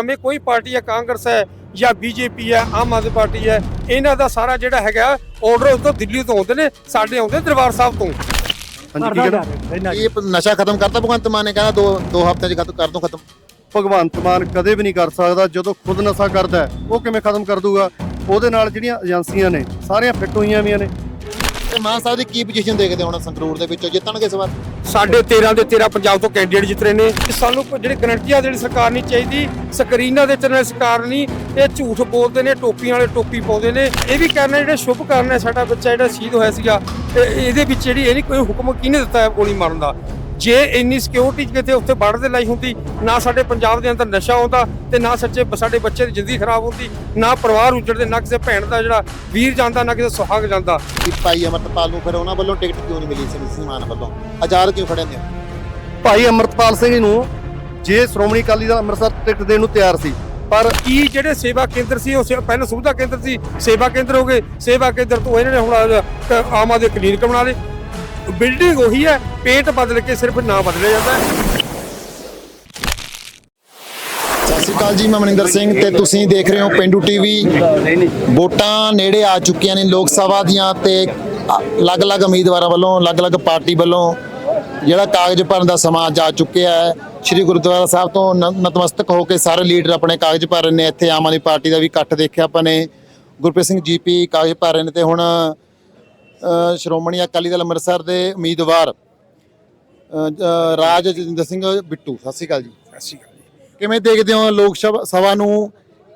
ਹਮੇ ਕੋਈ ਪਾਰਟੀ ਹੈ ਕਾਂਗਰਸ ਹੈ ਜਾਂ ਬੀਜੇਪੀ ਹੈ ਆਮ ਆਦਮੀ ਪਾਰਟੀ ਹੈ ਇਹਨਾਂ ਦਾ ਸਾਰਾ ਜਿਹੜਾ ਹੈਗਾ ਆਰਡਰ ਉਦੋਂ ਦਿੱਲੀ ਤੋਂ ਆਉਂਦੇ ਨੇ ਸਾਡੇ ਆਉਂਦੇ ਦਰਬਾਰ ਸਾਹਿਬ ਤੋਂ। ਹਾਂਜੀ ਕੀ ਕਹਿੰਦੇ ਇਹ ਨਸ਼ਾ ਖਤਮ ਕਰਤਾ ਭਗਵੰਤ ਮਾਨ ਨੇ ਕਹਿੰਦਾ ਦੋ ਦੋ ਹਫ਼ਤਿਆਂ 'ਚ ਕਰ ਦੋ ਖਤਮ। ਭਗਵੰਤ ਮਾਨ ਕਦੇ ਵੀ ਨਹੀਂ ਕਰ ਸਕਦਾ ਜਦੋਂ ਖੁਦ ਨਸ਼ਾ ਕਰਦਾ ਉਹ ਕਿਵੇਂ ਖਤਮ ਕਰ ਦੂਗਾ? ਉਹਦੇ ਨਾਲ ਜਿਹੜੀਆਂ ਏਜੰਸੀਆਂ ਨੇ ਸਾਰੀਆਂ ਫਿੱਟ ਹੋਈਆਂ ਵੀਆਂ ਨੇ। ਤੇ ਮਾਨ ਸਾਹਿਬ ਦੀ ਕੀ ਪੋਜੀਸ਼ਨ ਦੇਖਦੇ ਹੁਣ ਸੰਗਰੂਰ ਦੇ ਵਿੱਚੋਂ? ਜਿੱਤਣਗੇ ਇਸ ਵਾਰ? ਸਾਡੇ 13 ਦੇ 13 ਪੰਜਾਬ ਤੋਂ ਕੈਂਡੀਡੇਟ ਜਿੱਤ ਰਹੇ ਨੇ। ਕਿ ਸਾਨੂੰ ਕੋਈ ਜਿਹੜੀ ਗਰੰਟੀਆਂ ਜਿਹੜੀ ਸਰਕਾਰ ਨਹੀਂ ਚਾਹੀਦੀ, ਸਕਰੀਨਾਂ ਦੇ ਚੱਲਣ ਸਰਕਾਰ ਨਹੀਂ। ਇਹ ਝੂਠ ਬੋਲਦੇ ਨੇ, ਟੋਪੀਆਂ ਵਾਲੇ ਟੋਪੀ ਪਾਉਂਦੇ ਨੇ। ਇਹ ਵੀ ਕਰਨਾ, ਜਿਹੜਾ ਸ਼ੁਭ ਕਰਨ ਹੈ, ਸਾਡਾ ਬੱਚਾ ਜਿਹੜਾ ਸ਼ਹੀਦ ਹੋਇਆ ਸੀਗਾ ਇਹਦੇ ਵਿੱਚ ਜਿਹੜੀ ਇਹ ਨਹੀਂ, ਕੋਈ ਹੁਕਮ ਕਿਹਨੇ ਦਿੱਤਾ ਹੈ ਗੋਲੀ ਮਾਰਨ ਦਾ? ਜੇ ਇੰਨੀ ਸਿਕਿਉਰਿਟੀ ਕਿਤੇ ਉੱਥੇ ਬਾਰਡਰ ਤੇ ਲਾਈ ਹੁੰਦੀ ਨਾ ਸਾਡੇ ਪੰਜਾਬ ਦੇ ਅੰਦਰ ਨਸ਼ਾ ਆਉਂਦਾ ਤੇ ਨਾ ਸੱਚੇ ਸਾਡੇ ਬੱਚੇ ਦੀ ਜ਼ਿੰਦਗੀ ਖਰਾਬ ਹੁੰਦੀ ਨਾ ਪਰਿਵਾਰ ਉਜੜਦੇ ਨਾ ਕਿਸੇ ਭੈਣ ਦਾ ਜਿਹੜਾ ਵੀਰ ਜਾਂਦਾ ਨਾ ਕਿਸੇ ਸੁਹਾਗ ਜਾਂਦਾ। ਕਿ ਭਾਈ ਅਮਰਤਪਾਲ ਨੂੰ ਫਿਰ ਉਹਨਾਂ ਵੱਲੋਂ ਟਿਕਟ ਕਿਉਂ ਨਹੀਂ ਮਿਲੀ ਸੀ ਸਮਾਨ ਵੱਲੋਂ? ਆਜ਼ਾਦ ਕਿਉਂ ਖੜੇ ਨੇ? ਭਾਈ ਅਮਰਤਪਾਲ ਸਿੰਘ ਨੂੰ ਜੇ ਸ਼੍ਰੋਮਣੀ ਅਕਾਲੀ ਦਲ ਅੰਮ੍ਰਿਤਸਰ ਟਿਕਟ ਦੇਣ ਨੂੰ ਤਿਆਰ ਸੀ ਪਰ ਕੀ ਜਿਹੜੇ ਸੇਵਾ ਕੇਂਦਰ ਸੀ ਉਹ ਪਹਿਲਾਂ ਸੁਵਿਧਾ ਕੇਂਦਰ ਸੀ ਸੇਵਾ ਕੇਂਦਰ ਹੋ ਗਏ ਸੇਵਾ ਕੇਂਦਰ ਤੋਂ ਇਹਨਾਂ ਨੇ ਹੁਣ ਆਮ ਆਦਮੀ ਕਲੀਨਿਕ ਬਣਾ ਲਏ। ਬਿਲਡਿੰਗ ਉਹੀ ਹੈ, ਪੇਟ ਬਦਲ ਕੇ ਸਿਰਫ ਨਾਂ ਬਦਲਿਆ ਜਾਂਦਾ ਹੈ। ਸਤਿ ਸ਼੍ਰੀ ਅਕਾਲ ਜੀ, ਮੈਂ ਮਨਿੰਦਰ ਸਿੰਘ ਤੇ ਤੁਸੀਂ ਦੇਖ ਰਹੇ ਹੋ ਪਿੰਡੂ ਟੀਵੀ। ਵੋਟਾਂ ਨੇੜੇ ਆ ਚੁੱਕੀਆਂ ਨੇ ਲੋਕ ਸਭਾ ਦੀਆਂ ਤੇ ਅਲੱਗ-ਅਲੱਗ ਉਮੀਦਵਾਰਾਂ ਵੱਲੋਂ, ਅਲੱਗ-ਅਲੱਗ ਪਾਰਟੀ ਵੱਲੋਂ ਜਿਹੜਾ ਕਾਗਜ਼ ਭਰਨ ਦਾ ਸਮਾਂ ਜਾ ਚੁੱਕਿਆ ਹੈ। ਸ੍ਰੀ ਗੁਰਦੁਆਰਾ ਸਾਹਿਬ ਤੋਂ ਨਤਮਸਤਕ ਹੋ ਕੇ ਸਾਰੇ ਲੀਡਰ ਆਪਣੇ ਕਾਗਜ਼ ਭਰ ਰਹੇ ਨੇ। ਇੱਥੇ ਆਮ ਆਦਮੀ ਪਾਰਟੀ ਦਾ ਵੀ ਇਕੱਠ ਦੇਖਿਆ ਆਪਾਂ ਨੇ। ਗੁਰਪ੍ਰੀਤ ਸਿੰਘ ਜੀਪੀ ਕਾਗਜ਼ ਭਰ ਰਹੇ ਨੇ ਤੇ ਹੁਣ ਸ਼੍ਰੋਮਣੀ ਅਕਾਲੀ ਦਲ ਅੰਮ੍ਰਿਤਸਰ ਦੇ ਉਮੀਦਵਾਰ ਰਾਜ ਜਤਿੰਦਰ ਸਿੰਘ ਬਿੱਟੂ। ਸਤਿ ਸ਼੍ਰੀ ਅਕਾਲ ਜੀ। ਕਿਵੇਂ ਦੇਖਦੇ ਹੋ ਲੋਕ ਸਭਾ ਸਭਾ ਨੂੰ?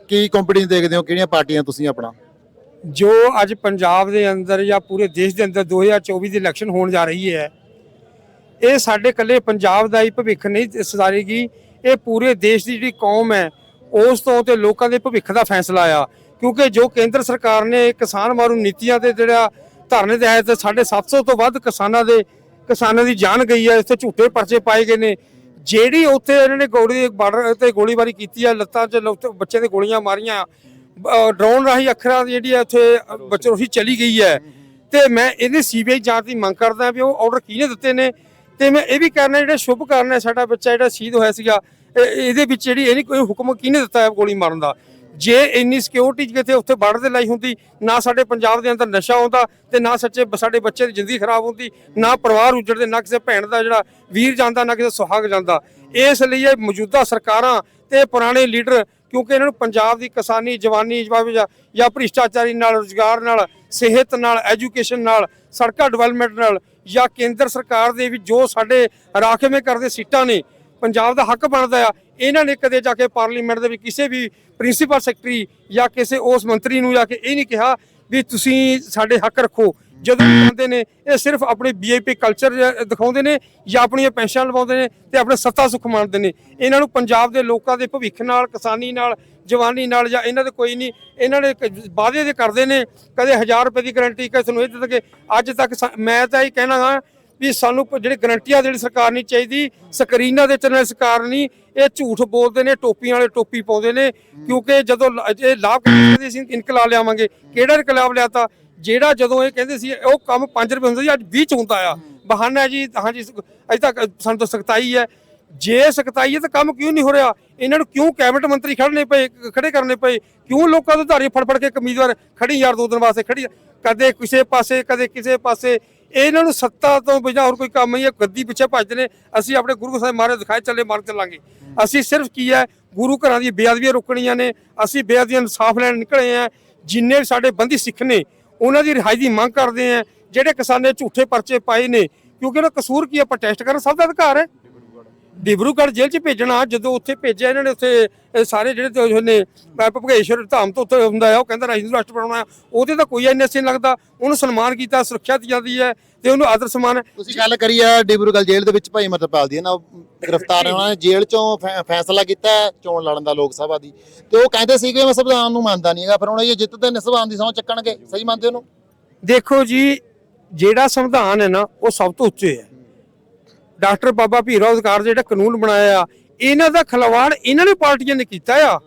ਕੀ ਕੰਪੀਟੀਸ਼ਨ ਦੇਖਦੇ ਹੋ? ਕਿਹੜੀਆਂ ਪਾਰਟੀਆਂ ਤੁਸੀਂ ਆਪਣਾ? ਜੋ ਅੱਜ ਪੰਜਾਬ ਦੇ ਅੰਦਰ ਜਾਂ ਪੂਰੇ ਦੇਸ਼ ਦੇ ਅੰਦਰ 2024 ਦੀ ਇਲੈਕਸ਼ਨ ਹੋਣ ਜਾ ਰਹੀ ਹੈ ਇਹ ਸਾਡੇ ਇਕੱਲੇ ਪੰਜਾਬ ਦਾ ਹੀ ਭਵਿੱਖ ਨਹੀਂ ਸੁਧਾਰੇਗੀ ਇਹ ਪੂਰੇ ਦੇਸ਼ ਦੀ ਜਿਹੜੀ ਕੌਮ ਹੈ ਉਸ ਤੋਂ ਤੇ ਲੋਕਾਂ ਦੇ ਭਵਿੱਖ ਦਾ ਫੈਸਲਾ ਆ। ਕਿਉਂਕਿ ਜੋ ਕੇਂਦਰ ਸਰਕਾਰ ਨੇ ਕਿਸਾਨ ਮਾਰੂ ਨੀਤੀਆਂ ਤੇ ਜਿਹੜਾ ਧਰਨੇ ਦੇ ਤਹਿਤ ਸਾਡੇ 700 ਤੋਂ ਵੱਧ ਕਿਸਾਨਾਂ ਦੇ, ਕਿਸਾਨਾਂ ਦੀ ਜਾਨ ਗਈ ਹੈ ਇੱਥੇ ਝੂਠੇ ਪਰਚੇ ਪਾਏ ਗਏ ਨੇ। ਜਿਹੜੀ ਉੱਥੇ ਇਹਨਾਂ ਨੇ ਗੋਲੀ ਬਾਰਡਰ ਤੇ ਗੋਲੀਬਾਰੀ ਕੀਤੀ ਹੈ ਲੱਤਾਂ 'ਚ ਲੋਕ- ਬੱਚੇ ਦੇ ਗੋਲੀਆਂ ਮਾਰੀਆਂ ਡਰੋਨ ਰਾਹੀਂ ਅੱਖਰਾਂ ਦੀ ਜਿਹੜੀ ਹੈ ਉੱਥੇ ਬੱਚੇ ਉਹੀ ਚਲੀ ਗਈ ਹੈ। ਤੇ ਮੈਂ ਇਹਦੀ ਸੀਬੀਆਈ ਜਾਂਚ ਦੀ ਮੰਗ ਕਰਦਾ ਵੀ ਉਹ ਆਰਡਰ ਕਿਹਨੇ ਦਿੱਤੇ ਨੇ? ਤੇ ਮੈਂ ਇਹ ਵੀ ਕਰਨਾ ਜਿਹੜਾ ਸ਼ੁਭ ਕਰਨ ਹੈ ਸਾਡਾ ਬੱਚਾ ਜਿਹੜਾ ਸ਼ਹੀਦ ਹੋਇਆ ਸੀਗਾ, ਇਹ- ਇਹਦੇ ਵਿੱਚ ਜਿਹੜੀ ਇਹ ਨਹੀਂ ਕੋਈ ਹੁਕਮ ਕਿਹਨੇ ਦਿੱਤਾ ਗੋਲੀ ਮਾਰਨ ਦਾ? ਜੇ ਇੰਨੀ ਸਿਕਿਉਰਿਟੀ ਕਿਤੇ ਉੱਥੇ ਬਾਰਡਰ ਤੇ ਲਾਈ ਹੁੰਦੀ, ਨਾ ਸਾਡੇ ਪੰਜਾਬ ਦੇ ਅੰਦਰ ਨਸ਼ਾ ਆਉਂਦਾ ਤੇ ਨਾ ਸੱਚੇ ਸਾਡੇ ਬੱਚੇ ਦੀ ਜ਼ਿੰਦਗੀ ਖਰਾਬ ਹੁੰਦੀ, ਨਾ ਪਰਿਵਾਰ ਉਜੜਦੇ ਨਾ ਕਿਸੇ ਭੈਣ ਦਾ ਜਿਹੜਾ ਵੀਰ ਜਾਂਦਾ, ਨਾ ਕਿਸੇ ਸੁਹਾਗ ਜਾਂਦਾ। ਇਸ ਲਈ ਇਹ ਮੌਜੂਦਾ ਸਰਕਾਰਾਂ ਤੇ ਪੁਰਾਣੇ ਲੀਡਰ, ਕਿਉਂਕਿ ਇਹਨਾਂ ਨੂੰ ਪੰਜਾਬ ਦੀ ਕਿਸਾਨੀ, ਜਵਾਨੀ, ਜਵਾਬ ਜਾਂ ਭ੍ਰਿਸ਼ਟਾਚਾਰੀ ਨਾਲ, ਰੋਜ਼ਗਾਰ ਨਾਲ, ਸਿਹਤ ਨਾਲ, ਐਜੂਕੇਸ਼ਨ ਨਾਲ, ਸੜਕਾਂ ਡਿਵੈਲਪਮੈਂਟ ਨਾਲ ਜਾਂ ਕੇਂਦਰ ਸਰਕਾਰ ਦੇ ਵੀ ਜੋ ਸਾਡੇ ਰਾਖਵੇਂ ਕਰਦੇ ਸੀਟਾਂ ਨੇ, ਪੰਜਾਬ ਦਾ ਹੱਕ ਬਣਦਾ ਆ। ਇਹਨਾਂ ਨੇ ਕਦੇ ਜਾ ਕੇ ਪਾਰਲੀਮੈਂਟ ਦੇ ਵਿੱਚ ਕਿਸੇ ਵੀ ਪ੍ਰਿੰਸੀਪਲ ਸੈਕਟਰੀ ਜਾਂ ਕਿਸੇ ਉਸ ਮੰਤਰੀ ਨੂੰ ਜਾ ਕੇ ਇਹ ਨਹੀਂ ਕਿਹਾ ਵੀ ਤੁਸੀਂ ਸਾਡੇ ਹੱਕ ਰੱਖੋ। ਜਦੋਂ ਇਹ ਕਹਿੰਦੇ ਨੇ, ਇਹ ਸਿਰਫ ਆਪਣੇ ਵੀਆਈਪੀ ਕਲਚਰ ਦਿਖਾਉਂਦੇ ਨੇ ਜਾਂ ਆਪਣੀਆਂ ਪੈਨਸ਼ਨਾਂ ਲਵਾਉਂਦੇ ਨੇ ਤੇ ਆਪਣੇ ਸੱਤਾ ਸੁੱਖ ਮੰਨਦੇ ਨੇ। ਇਹਨਾਂ ਨੂੰ ਪੰਜਾਬ ਦੇ ਲੋਕਾਂ ਦੇ ਭਵਿੱਖ ਨਾਲ, ਕਿਸਾਨੀ ਨਾਲ, ਜਵਾਨੀ ਨਾਲ ਜਾਂ ਇਹਨਾਂ ਦੇ ਕੋਈ ਨਹੀਂ, ਇਹਨਾਂ ਨੇ ਵਾਅਦੇ ਦੇ ਕਰਦੇ ਨੇ, ਕਦੇ 1000 ਰੁਪਏ ਦੀ ਗਾਰੰਟੀ ਕਿਸੇ ਨੂੰ ਇਹ ਦੇ ਕੇ ਅੱਜ ਤੱਕ ਸਾ- ਮੈਂ ਤਾਂ ਇਹ ਕਹਿਣਾ ਹਾਂ ਵੀ ਸਾਨੂੰ ਕੋਈ ਜਿਹੜੀ ਗਰੰਟੀਆਂ ਜਿਹੜੀ ਸਰਕਾਰ ਨਹੀਂ ਚਾਹੀਦੀ, ਸਕਰੀਨਾਂ ਦੇ ਚੱਲਣ ਸਰਕਾਰ ਨਹੀਂ ਇਹ ਝੂਠ ਬੋਲਦੇ ਨੇ, ਟੋਪੀਆਂ ਵਾਲੇ ਟੋਪੀ ਪਾਉਂਦੇ ਨੇ, ਕਿਉਂਕਿ ਜਦੋਂ ਇਹ ਲਾਭ ਕਹਿੰਦੇ ਸੀ? ਇਨਕਲਾਬ ਲਿਆਵਾਂਗੇ। ਕਿਹੜਾ ਇਨਕਲਾਬ ਲਿਆਤਾ? ਜਿਹੜਾ ਜਦੋਂ ਇਹ ਕਹਿੰਦੇ ਸੀ, ਉਹ ਕੰਮ 5 ਰੁਪਏ ਹੁੰਦਾ ਸੀ, ਅੱਜ 20 ਚ ਹੁੰਦਾ ਆ। ਬਹਾਨਾ ਜੀ, ਹਾਂਜੀ ਅਜੇ ਤੱਕ ਸਾਨੂੰ ਤਾਂ ਸਖਤਾਈ ਹੈ। ਜੇ ਸਖਤਾਈ ਹੈ ਤਾਂ ਕੰਮ ਕਿਉਂ ਨਹੀਂ ਹੋ ਰਿਹਾ? ਇਹਨਾਂ ਨੂੰ ਕਿਉਂ ਕੈਬਨਿਟ ਮੰਤਰੀ ਖੜਨੇ ਪਏ, ਖੜੇ ਕਰਨੇ ਪਏ? ਕਿਉਂ ਲੋਕਾਂ ਦੇ ਧਾਰੀ ਫੜ ਫੜ ਕੇ ਕਮੀਜ਼ਵਾਰ ਖੜੀ ਯਾਰ ਦੋ ਦਿਨ ਵਾਸਤੇ ਖੜੀ ਕਦੇ ਕਿਸੇ ਪਾਸੇ, ਕਦੇ ਕਿਸੇ ਪਾਸੇ। ਇਹਨਾਂ ਨੂੰ ਸੱਤਾ ਤੋਂ ਬਿਨਾਂ ਹੋਰ ਕੋਈ ਕੰਮ ਨਹੀਂ ਹੈ। ਗੱਦੀ ਪਿੱਛੇ ਭੱਜਦੇ ਨੇ। ਅਸੀਂ ਆਪਣੇ ਗੁਰੂ ਸਾਹਿਬ ਮਹਾਰਾਜ ਦਿਖਾਏ, ਚੱਲੇ ਮਾਰ ਚੱਲਾਂਗੇ। ਅਸੀਂ ਸਿਰਫ ਕੀ ਹੈ? ਗੁਰੂ ਘਰਾਂ ਦੀ ਬੇਅਦਬੀਆਂ ਰੋਕਣੀਆਂ ਨੇ। ਅਸੀਂ ਬੇਅਦਬੀਆਂ ਇਨਸਾਫ ਲੈਣ ਨਿਕਲੇ ਆ ਜਿੰਨੇ ਵੀ ਸਾਡੇ ਬੰਦੀ ਸਿੱਖ ਨੇ, ਉਹਨਾਂ ਦੀ ਰਿਹਾਈ ਦੀ ਮੰਗ ਕਰਦੇ ਆ ਜਿਹੜੇ ਕਿਸਾਨੇ ਝੂਠੇ ਪਰਚੇ ਪਾਏ ਨੇ, ਕਿਉਂਕਿ ਉਹਨਾਂ ਕਸੂਰ ਕੀ ਆਪਾਂ ਟੈਸਟ ਕਰਨ, ਸਭ ਦਾ ਅਧਿਕਾਰ ਹੈ। ਡਿਬਰੂਗੜ੍ਹ ਜੇਲ੍ਹ 'ਚ ਭੇਜਣਾ ਜਦੋਂ ਉੱਥੇ ਭੇਜਿਆ ਇਹਨਾਂ ਨੇ ਉੱਥੇ ਸਾਰੇ ਜਿਹੜੇ ਤੇ ਨੇ ਅਹ ਭੁਗੇਸ਼ਵਰ ਧਾਮ ਤੋਂ ਉੱਥੇ ਹੁੰਦਾ ਆ ਉਹ ਕਹਿੰਦਾ ਨੂੰ ਰਾਸ਼ਟਰ ਬਣਾਉਣਾ। ਉਹਦੇ ਤਾਂ ਕੋਈ ਐਨਐਸਏ ਨਹੀਂ ਲੱਗਦਾ। ਉਹਨੂੰ ਸਨਮਾਨ ਕੀਤਾ ਸੁਰੱਖਿਆ ਦਿੱਤੀ ਜਾਂਦੀ ਹੈ ਤੇ ਉਹਨੂੰ ਆਦਰ ਸਨਮਾਨ। ਤੁਸੀਂ ਗੱਲ ਕਰੀ ਆ ਡਿਬਰੂਗੜ੍ਹ ਜੇਲ੍ਹ ਦੇ ਵਿੱਚ ਭਾਈ ਅਮਰਤਪਾਲ ਦੀ ਨਾ ਗ੍ਰਿਫਤਾਰ ਉਹਨਾਂ ਨੇ ਜੇਲ੍ਹ ਚੋਂ ਫੈਸਲਾ ਕੀਤਾ ਚੋਣ ਲੜਨ ਦਾ ਲੋਕ ਸਭਾ ਦੀ। ਤੇ ਉਹ ਕਹਿੰਦੇ ਸੀਗੇ ਮੈਂ ਸੰਵਿਧਾਨ ਨੂੰ ਮੰਨਦਾ ਨਹੀਂ ਹੈਗਾ ਫਿਰ ਹੁਣ ਇਹ ਜਿੱਤਦੇ ਨੇ ਸੰਵਿਧਾਨ ਦੀ ਸਹੁੰ ਚੱਕਣਗੇ ਸਹੀ ਮੰਨਦੇ ਉਹਨੂੰ? ਦੇਖੋ ਜੀ ਜਿਹੜਾ ਸੰਵਿਧਾਨ ਹੈ ਨਾ ਉਹ ਸਭ ਤੋਂ ਉੱਚੇ ਹੈ। ਡਾਕਟਰ ਬਾਬਾ ਭੀਰਾ ਅਧਿਕਾਰ ਜਿਹੜਾ ਕਾਨੂੰਨ ਬਣਾਇਆ ਆ, ਇਹਨਾਂ ਦਾ ਖਿਲਵਾੜ ਇਹਨਾਂ ਨੇ ਪਾਰਟੀਆਂ ਨੇ ਕੀਤਾ ਆ।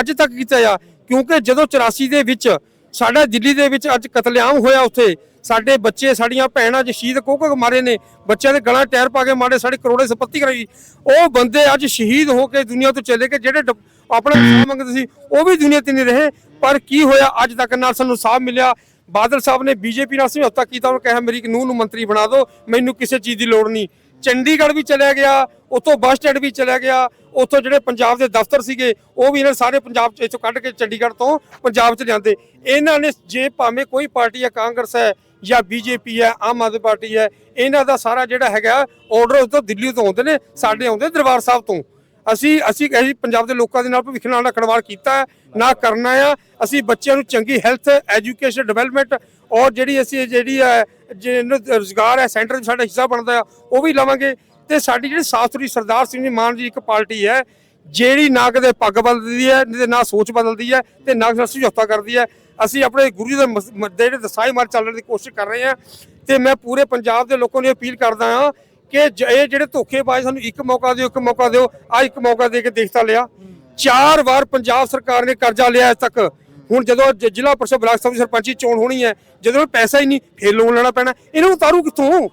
ਅੱਜ ਤੱਕ ਕੀਤਾ ਆ, ਕਿਉਂਕਿ ਜਦੋਂ 84 ਦੇ ਵਿੱਚ ਸਾਡਾ ਦਿੱਲੀ ਦੇ ਵਿੱਚ ਅੱਜ ਕਤਲੇਆਮ ਹੋਇਆ ਉੱਥੇ, ਸਾਡੇ ਬੱਚੇ, ਸਾਡੀਆਂ ਭੈਣਾਂ ਅੱਜ ਸ਼ਹੀਦ ਕੋਕੋ ਮਾਰੇ ਨੇ, ਬੱਚਿਆਂ ਦੇ ਗਲਾਂ ਟਾਇਰ ਪਾ ਕੇ ਮਾਰੇ, ਸਾਡੇ ਕਰੋੜੇ ਸੰਪত্তি ਕਰਾਈ। ਉਹ ਬੰਦੇ ਅੱਜ ਸ਼ਹੀਦ ਹੋ ਕੇ ਦੁਨੀਆ ਤੋਂ ਚਲੇ ਗਏ, ਜਿਹੜੇ ਡ- ਆਪਣਾ ਇਨਸਾਫ ਮੰਗਦੇ ਸੀ, ਉਹ ਵੀ ਦੁਨੀਆ ਤੇ ਨਹੀਂ ਰਹੇ। ਪਰ ਕੀ ਹੋਇਆ, ਅੱਜ ਤੱਕ ਨਾਲ ਸਾਨੂੰ ਇਨਸਾਫ ਮਿਲਿਆ। ਬਾਦਲ ਸਾਹਿਬ ਨੇ ਬੀਜੇਪੀ ਨਾਲ ਸਮਝੌਤਾ ਕੀਤਾ ਉਹ ਕਿਹਾ, ਮੇਰੀ ਕਾਨੂੰਨ ਨੂੰ ਮੰਤਰੀ ਬਣਾ ਦਿਓ, ਮੈਨੂੰ ਕਿਸੇ ਚੀਜ਼ ਦੀ ਲੋੜ ਨਹੀਂ। ਚੰਡੀਗੜ੍ਹ ਵੀ ਚਲਿਆ ਗਿਆ ਉੱਥੋਂ ਬੱਸ ਸਟੈਂਡ ਵੀ ਚਲਿਆ ਗਿਆ ਉੱਥੋਂ ਜਿਹੜੇ ਪੰਜਾਬ ਦੇ ਦਫ਼ਤਰ ਸੀਗੇ ਉਹ ਵੀ ਇਹਨਾਂ ਸਾਰੇ ਪੰਜਾਬ ਚ ਇੱਥੋਂ ਕੱਢ ਕੇ ਚੰਡੀਗੜ੍ਹ ਤੋਂ ਪੰਜਾਬ ਚ ਲਿਆਂਦੇ। ਇਹਨਾਂ ਨੇ ਜੇ ਭਾਵੇਂ ਕੋਈ ਪਾਰਟੀ ਹੈ ਕਾਂਗਰਸ ਹੈ ਜਾਂ ਬੀਜੇਪੀ ਹੈ ਆਮ ਆਦਮੀ ਪਾਰਟੀ ਹੈ ਇਹਨਾਂ ਦਾ ਸਾਰਾ ਜਿਹੜਾ ਹੈਗਾ ਆਰਡਰ ਉਸ ਤੋਂ ਦਿੱਲੀ ਤੋਂ ਆਉਂਦੇ ਨੇ ਸਾਡੇ ਆਉਂਦੇ ਦਰਬਾਰ ਸਾਹਿਬ ਤੋਂ। ਅਸੀਂ ਅਸੀਂ ਅਸੀਂ ਪੰਜਾਬ ਦੇ ਲੋਕਾਂ ਦੇ ਨਾਲ ਭਵਿੱਖ ਨਾਲ ਖੜਵਾੜ ਕੀਤਾ ਹੈ, ਨਾ ਕਰਨਾ ਆ। ਅਸੀਂ ਬੱਚਿਆਂ ਨੂੰ ਚੰਗੀ ਹੈਲਥ ਐਜੂਕੇਸ਼ਨ ਡਿਵੈਲਪਮੈਂਟ ਔਰ ਜਿਹੜੀ ਅਸੀਂ ਜਿਹੜੀ ਹੈ ਜਿਹਨੂੰ ਰੋਜ਼ਗਾਰ ਹੈ, ਸੈਂਟਰ ਵਿੱਚ ਸਾਡਾ ਹਿੱਸਾ ਬਣਦਾ ਆ, ਉਹ ਵੀ ਲਵਾਂਗੇ। ਤੇ ਸਾਡੀ ਜਿਹੜੀ ਸਾਸਤਰੀ ਸਰਦਾਰ ਸਿੰਘ ਜੀ ਮਾਨ ਜੀ ਇੱਕ ਪਾਰਟੀ ਹੈ, ਜਿਹੜੀ ਨਾ ਕਦੇ ਪੱਗ ਬਦਲਦੀ ਹੈ ਤੇ ਨਾ ਸੋਚ ਬਦਲਦੀ ਹੈ ਤੇ ਨਾ ਕਿਸੇ ਸਮਝੌਤਾ ਕਰਦੀ ਹੈ। ਅਸੀਂ ਆਪਣੇ ਗੁਰੂ ਜੀ ਦੇ ਜਿਹੜੇ ਦਸਾਈ ਮਾਰ ਚੱਲਣ ਦੀ ਕੋਸ਼ਿਸ਼ ਕਰ ਰਹੇ ਹਾਂ ਤੇ ਮੈਂ ਪੂਰੇ ਪੰਜਾਬ ਦੇ ਲੋਕਾਂ ਨੂੰ ਅਪੀਲ ਕਰਦਾ ਹਾਂ ਕਿ ਜ- ਇਹ ਜਿਹੜੇ ਧੋਖੇਬਾਜ਼ ਸਾਨੂੰ ਇੱਕ ਮੌਕਾ ਦਿਓ, ਇੱਕ ਮੌਕਾ ਦਿਓ ਆ ਇੱਕ ਮੌਕਾ ਦੇ ਕੇ ਦੇਖਤਾ ਲਿਆ। ਚਾਰ ਵਾਰ ਪੰਜਾਬ ਸਰਕਾਰ ਨੇ ਕਰਜ਼ਾ ਲਿਆ ਅੱਜ ਤੱਕ। ਹੁਣ ਜਦੋਂ ਜ- ਜ਼ਿਲ੍ਹਾ ਪਰਿਸ਼ਦ ਬਲਾਕ ਸਭਾ ਦੀ ਸਰਪੰਚੀ ਚੋਣ ਹੋਣੀ ਹੈ ਜਦੋਂ ਪੈਸਾ ਹੀ ਨਹੀਂ ਫੇਰ ਲੋਨ ਲੈਣਾ ਪੈਣਾ। ਇਹਨਾਂ ਨੂੰ ਤਾਰੂ ਕਿੱਥੋਂ?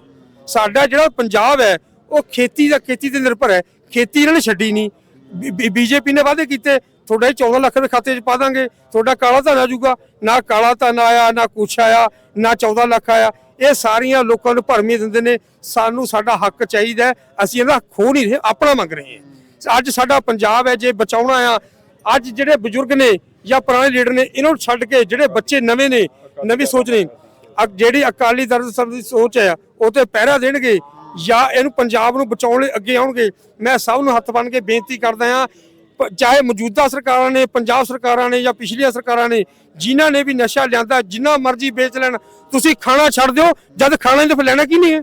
ਸਾਡਾ ਜਿਹੜਾ ਪੰਜਾਬ ਹੈ ਉਹ ਖੇਤੀ ਦਾ ਖੇਤੀ ਤੇ ਨਿਰਭਰ ਹੈ। ਖੇਤੀ ਇਹਨਾਂ ਨੇ ਛੱਡੀ ਨਹੀਂ। ਬੀਜੇਪੀ ਨੇ ਵਾਅਦੇ ਕੀਤੇ ਤੁਹਾਡਾ ਹੀ 14 ਲੱਖ ਰੁਪਏ ਖਾਤੇ 'ਚ ਪਾ ਦਾਂਗੇ। ਤੁਹਾਡਾ ਕਾਲਾ ਧਨ ਆ ਜਾਊਗਾ ਨਾ ਕਾਲਾ ਧਨ ਆਇਆ ਨਾ ਕੁਛ ਆਇਆ ਨਾ 14 ਲੱਖ ਆਇਆ। ਇਹ ਸਾਰੀਆਂ ਲੋਕਾਂ ਨੂੰ ਭਰਮੀ ਦਿੰਦੇ ਨੇ। ਸਾਨੂੰ ਸਾਡਾ ਹੱਕ ਚਾਹੀਦਾ ਹੈ, ਅਸੀਂ ਇਹਦਾ ਖੋ ਨਹੀਂ ਰਹੇ ਆਪਣਾ ਮੰਗ ਰਹੇ ਹਾਂ। ਅੱਜ ਸਾਡਾ ਪੰਜਾਬ ਹੈ ਜੇ ਬਚਾਉਣਾ ਆ ਅੱਜ ਜਿਹੜੇ ਬਜ਼ੁਰਗ ਨੇ ਜਾਂ ਪੁਰਾਣੇ ਲੀਡਰ ਨੇ ਇਹਨਾਂ ਨੂੰ ਛੱਡ ਕੇ ਜਿਹੜੇ ਬੱਚੇ ਨਵੇਂ ਨੇ, ਨਵੀਂ ਸੋਚ ਨੇ, ਅ- ਜਿਹੜੀ ਅਕਾਲੀ ਦਲ ਸਭ ਦੀ ਸੋਚ ਹੈ, ਉਹ ਤੇ ਪਹਿਰਾ ਦੇਣਗੇ ਜਾਂ ਇਹਨੂੰ ਪੰਜਾਬ ਨੂੰ ਬਚਾਉਣ ਲਈ ਅੱਗੇ ਆਉਣਗੇ। ਮੈਂ ਸਭ ਨੂੰ ਹੱਥ ਬੰਨ ਕੇ ਬੇਨਤੀ ਕਰਦਾ ਹਾਂ, ਪ- ਚਾਹੇ ਮੌਜੂਦਾ ਸਰਕਾਰਾਂ ਨੇ, ਪੰਜਾਬ ਸਰਕਾਰਾਂ ਨੇ ਜਾਂ ਪਿਛਲੀਆਂ ਸਰਕਾਰਾਂ ਨੇ, ਜਿਨ੍ਹਾਂ ਨੇ ਵੀ ਨਸ਼ਾ ਲਿਆਂਦਾ, ਜਿੰਨਾ ਮਰਜ਼ੀ ਵੇਚ ਲੈਣ, ਤੁਸੀਂ ਖਾਣਾ ਛੱਡ ਦਿਓ, ਜਦ ਖਾਣਾ ਹੀ ਤਾਂ ਫਿਰ ਲੈਣਾ ਕੀ ਨਹੀਂ ਹੈ।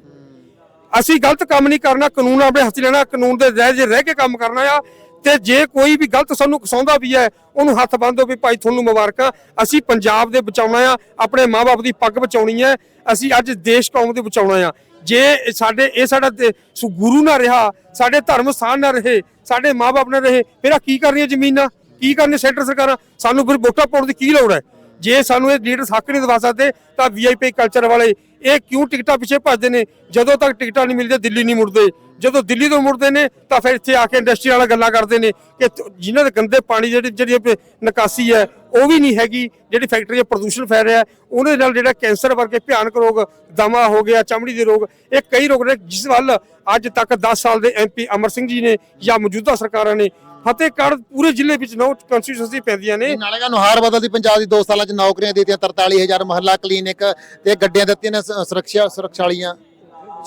ਅਸੀਂ ਗਲਤ ਕੰਮ ਨਹੀਂ ਕਰਨਾ, ਕਾਨੂੰਨ ਆਪਣੇ ਹੱਥ 'ਚ ਲੈਣਾ, ਕਾਨੂੰਨ ਦੇ ਰਹਿ 'ਚ ਰਹਿ ਕੇ ਕੰਮ ਕਰਨਾ ਆ। ਤੇ ਜੇ ਕੋਈ ਵੀ ਗਲਤ ਸਾਨੂੰ ਕਸਾਉਂਦਾ ਵੀ ਹੈ, ਉਹਨੂੰ ਹੱਥ ਬੰਨ੍ਹ ਦਿਓ ਵੀ ਭਾਈ ਤੁਹਾਨੂੰ ਮੁਬਾਰਕਾਂ। ਅਸੀਂ ਪੰਜਾਬ ਦੇ ਬਚਾਉਣਾ ਆ, ਆਪਣੇ ਮਾਪੇ ਦੀ ਪੱਗ ਬਚਾਉਣੀ ਹੈ, ਅਸੀਂ ਅੱਜ ਦੇਸ਼ ਕੌਮ ਦੇ ਬਚਾਉਣਾ ਆ। ਜੇ ਸਾਡੇ, ਇਹ ਸਾਡਾ ਤੇ- ਗੁਰੂ ਨਾ ਰਿਹਾ, ਸਾਡੇ ਧਰਮ ਸਥਾਨ ਨਾ ਰਹੇ, ਸਾਡੇ ਮਾਪੇ ਨਾ ਰਹੇ, ਫਿਰ ਆ ਕੀ ਕਰਨੀਆਂ ਜ਼ਮੀਨਾਂ? ਕੀ ਕਰਨੀ ਸੈਂਟਰ ਸਰਕਾਰਾਂ? ਸਾਨੂੰ ਫਿਰ ਵੋਟਾਂ ਪਾਉਣ ਦੀ ਕੀ ਲੋੜ ਹੈ? ਜੇ ਸਾਨੂੰ ਇਹ ਲੀਡਰ ਹੱਕ ਨਹੀਂ ਦਿਵਾ ਸਕਦੇ, ਤਾਂ ਵੀਆਈਪੀ ਕਲਚਰ ਵਾਲੇ ਇਹ ਕਿਉਂ ਟਿਕਟਾਂ ਪਿੱਛੇ ਭੱਜਦੇ ਨੇ? ਜਦੋਂ ਤੱਕ ਟਿਕਟਾਂ ਨਹੀਂ ਮਿਲਦੀਆਂ, ਦਿੱਲੀ ਨਹੀਂ ਮੁੜਦੇ। ਜਦੋਂ ਦਿੱਲੀ ਤੋਂ ਮੁੜਦੇ ਨੇ ਤਾਂ ਫਿਰ ਇੱਥੇ ਆ ਕੇ ਇੰਡਸਟਰੀ ਵਾਲਾ ਗੱਲਾਂ ਕਰਦੇ ਨੇ ਕਿ ਤ- ਜਿਨ੍ਹਾਂ ਦੇ ਗੰਦੇ ਪਾਣੀ ਜਿਹੜੀ ਜਿਹੜੀ ਨਿਕਾਸੀ ਹੈ ਉਹ ਵੀ ਨਹੀਂ ਹੈਗੀ ਜਿਹੜੀ ਫੈਕਟਰੀ 'ਚ ਪ੍ਰਦੂਸ਼ਣ ਫੈਲ ਰਿਹਾ ਹੈ, ਉਹਦੇ ਨਾਲ ਜਿਹੜਾ ਕੈਂਸਰ ਵਰਗੇ ਭਿਆਨਕ ਰੋਗ ਦਮਾ ਹੋ ਗਿਆ ਚਮੜੀ ਦੇ ਰੋਗ ਇਹ ਕਈ ਰੋਗ ਨੇ ਜਿਸ ਵੱਲ ਅੱਜ ਤੱਕ 10 ਸਾਲ ਦੇ ਐਮਪੀ ਅਮਰ ਸਿੰਘ ਜੀ ਨੇ ਜਾਂ ਮੌਜੂਦਾ ਸਰਕਾਰਾਂ ਨੇ ਫਤਿਹਗੜ੍ਹ ਪੂਰੇ ਜ਼ਿਲ੍ਹੇ ਵਿੱਚ ਨੌ ਕੰਸਟੀਟਿਊਂਸੀ ਪੈਂਦੀਆਂ ਨੇ। ਨਾਲੇ ਨੂੰ ਹਾਰ ਬਦਲਦੀ ਪੰਜਾਬ ਦੀ 2 ਸਾਲਾਂ ਚ ਨੌਕਰੀਆਂ ਦੇ ਦਿੱਤੀਆਂ 43000 ਮਹੱਲਾ ਕਲੀਨਿਕ ਤੇ ਗੱਡੀਆਂ ਦਿੱਤੀਆਂ ਨੇ ਸ- ਸੁਰੱਖਿਆ ਸੁਰੱਖਿਆ ਵਾਲੀਆਂ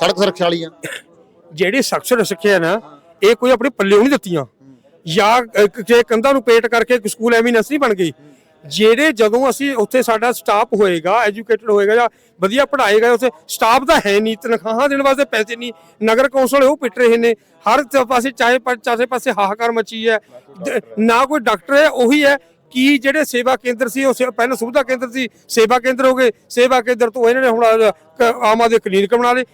ਸੜਕ ਸੁਰੱਖਿਆ ਵਾਲੀਆਂ ਜਿਹੜੀ ਸਖਸ਼ਰ ਸਿੱਖਿਆ ਨਾ, ਇਹ ਕੋਈ ਆਪਣੇ ਪੱਲੇ ਨਹੀਂ ਦਿੱਤੀਆਂ। ਜਾਂ ਜੇ ਕੰਧਾਂ ਨੂੰ ਪੇਟ ਕਰਕੇ ਸਕੂਲ ਐਮੀਨੈਂਸ ਨਹੀਂ ਬਣ ਗਈ। ਜਿਹੜੇ ਜਦੋਂ ਅਸੀਂ ਉੱਥੇ ਸਾਡਾ ਸਟਾਫ ਹੋਏਗਾ, ਐਜੂਕੇਟਡ ਹੋਏਗਾ ਜਾਂ ਵਧੀਆ ਪੜ੍ਹਾਏਗਾ, ਉੱਥੇ ਸਟਾਫ ਤਾਂ ਹੈ ਨਹੀਂ, ਤਨਖਾਹਾਂ ਦੇਣ ਵਾਸਤੇ ਪੈਸੇ ਨਹੀਂ, ਨਗਰ ਕੌਂਸਲ ਉਹ ਪਿੱਟ ਰਹੇ ਨੇ। ਹਰ ਪਾਸੇ ਚਾਹੇ ਚਾਰੇ ਪਾਸੇ ਹਾਹਾਕਾਰ ਮਚੀ ਹੈ। ਨਾ ਕੋਈ ਡਾਕਟਰ ਹੈ, ਉਹੀ ਹੈ ਕੀ ਜਿਹੜੇ ਸੇਵਾ ਕੇਂਦਰ ਸੀ, ਉਹ ਸੇ- ਪਹਿਲਾਂ ਸੁਵਿਧਾ ਕੇਂਦਰ ਸੀ, ਸੇਵਾ ਕੇਂਦਰ ਹੋ ਗਏ। ਸੇਵਾ ਕੇਂਦਰ ਤੋਂ ਇਹਨਾਂ ਨੇ ਹੁਣ ਆਮ ਆਦਮੀ ਕਲੀਨਿਕ ਬਣਾ ਲਏ।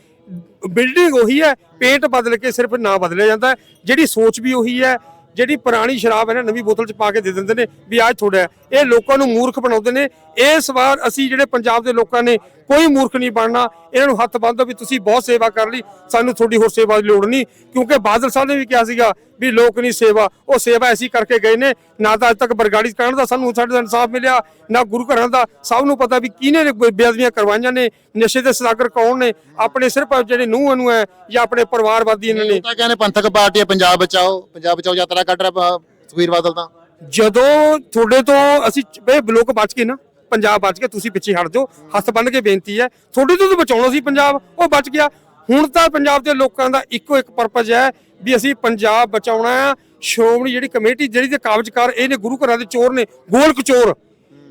ਬਿਲਡਿੰਗ ਉਹੀ ਹੈ, ਪੇਂਟ ਬਦਲ ਕੇ ਸਿਰਫ ਨਾਂ ਬਦਲਿਆ ਜਾਂਦਾ ਹੈ। ਜਿਹੜੀ ਸੋਚ ਵੀ ਉਹੀ ਹੈ ਜਿਹੜੀ ਪੁਰਾਣੀ ਸ਼ਰਾਬ ਹੈ ਨਾ ਨਵੀਂ ਬੋਤਲ ਚ ਪਾ ਕੇ ਦੇ ਦਿੰਦੇ ਨੇ ਵੀ ਆਹ ਥੋੜਾ ਇਹ ਲੋਕਾਂ ਨੂੰ ਮੂਰਖ ਬਣਾਉਂਦੇ ਨੇ। ਇਸ ਵਾਰ ਅਸੀਂ ਜਿਹੜੇ ਪੰਜਾਬ ਦੇ ਲੋਕਾਂ ਨੇ ਕੋਈ ਮੂਰਖ ਨਹੀਂ ਬਣਨਾ। ਇਹਨਾਂ ਨੂੰ ਹੱਥ ਬੰਨ੍ਹੋ ਵੀ ਤੁਸੀਂ ਬਹੁਤ ਸੇਵਾ ਕਰ ਲਈ। ਸਾਨੂੰ ਤੁਹਾਡੀ ਹੋਰ ਸੇਵਾ ਦੀ ਲੋੜ ਨਹੀਂ। ਕਿਉਂਕਿ ਬਾਦਲ ਸਾਹਿਬ ਨੇ ਵੀ ਕਿਹਾ ਸੀਗਾ ਵੀ ਲੋਕ ਨਹੀਂ ਸੇਵਾ। ਉਹ ਸੇਵਾ ਐਸੀ ਕਰਕੇ ਗਏ ਨੇ। ਨਾ ਤਾਂ ਅੱਜ ਤੱਕ ਬਰਗਾੜੀ ਕਰਨ ਦਾ ਸਾਨੂੰ ਸਾਡੇ ਦਾ ਇਨਸਾਫ ਮਿਲਿਆ, ਨਾ ਗੁਰੂ ਘਰਾਂ ਦਾ। ਸਭ ਨੂੰ ਪਤਾ ਵੀ ਕਿਹਨੇ ਬੇਅਦਬੀਆਂ ਕਰਵਾਈਆਂ ਨੇ। ਨਸ਼ੇ ਦੇ ਸਦਾਗਰ ਕੌਣ ਨੇ? ਆਪਣੇ ਸਿਰਫ ਜਿਹੜੇ ਨੂੰਹ ਨੂੰ ਹੈ ਜਾਂ ਆਪਣੇ ਪਰਿਵਾਰਵਾਦੀ ਇਹਨਾਂ ਨੇ? ਤਾਂ ਕਹਿੰਦੇ ਪੰਥਕ ਪਾਰਟੀ ਹੈ, ਪੰਜਾਬ ਬਚਾਓ। ਪੰਜਾਬ ਬਚਾਓ ਯਾਤਰਾ ਕੱਢ ਰਿਹਾ ਅ, ਬਾਦਲ ਤਾਂ? ਜਦੋਂ ਤੁਹਾਡੇ ਤੋਂ ਅਸੀਂ ਇਹ ਬਲੋਕ ਬਚ ਕੇ ਨਾ ਪੰਜਾਬ ਬਚ ਕੇ ਤੁਸੀਂ ਪਿੱਛੇ ਹਟ ਜਾਓ ਹੱਥ ਬੰਨ ਕੇ ਬੇਨਤੀ ਹੈ ਤੁਹਾਡੇ ਤੋਂ ਤਾਂ ਬਚਾਉਣਾ ਸੀ ਪੰਜਾਬ ਉਹ ਬਚ ਗਿਆ। ਹੁਣ ਤਾਂ ਪੰਜਾਬ ਦੇ ਲੋਕਾਂ ਦਾ ਇੱਕੋ ਇੱਕ ਪਰਪਸ ਹੈ ਵੀ ਅਸੀਂ ਪੰਜਾਬ ਬਚਾਉਣਾ ਆ ਸ਼੍ਰੋਮਣੀ ਜਿਹੜੀ ਕਮੇਟੀ ਜਿਹੜੀ ਦੇ ਕਾਬਜਕਾਰ ਇਹ ਗੁਰੂ ਘਰਾਂ ਦੇ ਚੋਰ ਨੇ ਗੋਲਕ ਚੋਰ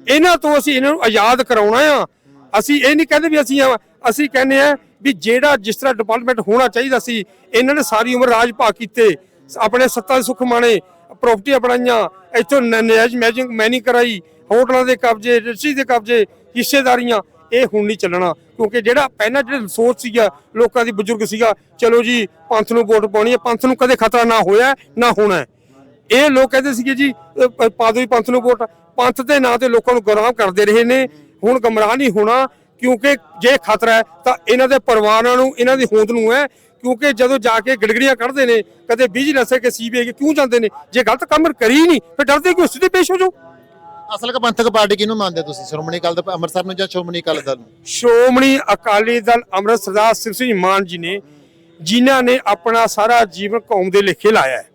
ਇਹਨਾਂ ਤੋਂ ਅਸੀਂ ਇਹਨਾਂ ਨੂੰ ਆਜ਼ਾਦ ਕਰਾਉਣਾ ਆ। ਅਸੀਂ ਇਹ ਨਹੀਂ ਕਹਿੰਦੇ ਵੀ ਅਸੀਂ ਅਸੀਂ ਕਹਿੰਦੇ ਆ ਵੀ ਜਿਹੜਾ ਜਿਸ ਤਰ੍ਹਾਂ ਡਿਵੈਲਪਮੈਂਟ ਹੋਣਾ ਚਾਹੀਦਾ ਸੀ ਇਹਨਾਂ ਨੇ ਸਾਰੀ ਉਮਰ ਰਾਜ ਭਾ ਕੀਤੇ ਆਪਣੇ ਸੱਤਾ ਦੇ ਸੁੱਖ ਮਾਣੇ ਪ੍ਰਾਪਰਟੀਆਂ ਬਣਾਈਆਂ ਇੱਥੋਂ ਨ- ਨਜਾਇਜ਼ ਮੈਚਿੰਗ ਮੈਨੀ ਕਰਾਈ, ਹੋਟਲਾਂ ਦੇ ਕਬਜ਼ੇ ਰਜਿਸਟਰੀ ਦੇ ਕਬਜ਼ੇ, ਹਿੱਸੇਦਾਰੀਆਂ, ਇਹ ਹੁਣ ਨਹੀਂ ਚੱਲਣਾ। ਕਿਉਂਕਿ ਜਿਹੜਾ ਪਹਿਲਾਂ ਜਿਹੜਾ ਸੋਚ ਸੀਗਾ, ਲੋਕਾਂ ਦੀ ਬਜ਼ੁਰਗ ਸੀਗਾ, ਚਲੋ ਜੀ, ਪੰਥ ਨੂੰ ਵੋਟ ਪਾਉਣੀ ਹੈ, ਪੰਥ ਨੂੰ ਕਦੇ ਖਤਰਾ ਨਾ ਹੋਇਆ, ਨਾ ਹੋਣਾ ਇਹ ਲੋਕ ਕਹਿੰਦੇ ਸੀਗੇ ਜੀ, ਅਹ ਪਾ ਦਿਓ ਜੀ ਪੰਥ ਨੂੰ ਵੋਟ, ਪੰਥ ਦੇ ਨਾਂ ਤੇ ਲੋਕਾਂ ਨੂੰ ਗੁੰਮਰਾਹ ਕਰਦੇ ਰਹੇ ਨੇ, ਹੁਣ ਗਮਰਾਹ ਨਹੀਂ ਹੋਣਾ ਕਿਉਂਕਿ ਜੇ ਖਤਰਾ ਹੈ ਤਾਂ ਇਹਨਾਂ ਦੇ ਪਰਿਵਾਰਾਂ ਨੂੰ ਇਹਨਾਂ ਦੀ ਹੋਂਦ ਨੂੰ ਹੈ ਕਿਉਂਕਿ ਜਦੋਂ ਜਾ ਕੇ ਗੜਗੜੀਆਂ ਕੱਢਦੇ ਨੇ ਕਦੇ ਵਿਜੀਲੈਂਸ ਹੈ ਕਿ ਸੀਬੀਆਈ ਕਿਉਂ ਜਾਂਦੇ ਨੇ ਜੇ ਗਲਤ ਕੰਮ ਕਰੀ ਨਹੀਂ ਫਿਰ ਡਰਦੇ ਕਿਉਂ? ਸਿੱਧੇ ਪੇਸ਼ ਹੋ ਜਾਓ। ਅਸਲ ਪੰਥਕ ਪਾਰਟੀ ਕਿਹਨੂੰ ਮੰਨਦੇ ਤੁਸੀਂ? ਸ਼੍ਰੋਮਣੀ ਅਕਾਲੀ ਦਲ ਅੰਮ੍ਰਿਤਸਰ ਨੂੰ ਜਾਂ ਸ਼੍ਰੋਮਣੀ ਅਕਾਲੀ ਦਲ ਨੂੰ? ਸ਼੍ਰੋਮਣੀ ਅਕਾਲੀ ਦਲ ਅੰਮ੍ਰਿਤ ਸਰਦਾਰ ਸਿੰਘ ਸਿੰਘ ਮਾਨ ਜੀ ਨੇ ਜਿਨ੍ਹਾਂ ਨੇ ਆਪਣਾ ਸਾਰਾ ਜੀਵਨ ਕੌਮ ਦੇ ਲੇਖੇ ਲਾਇਆ ਹੈ।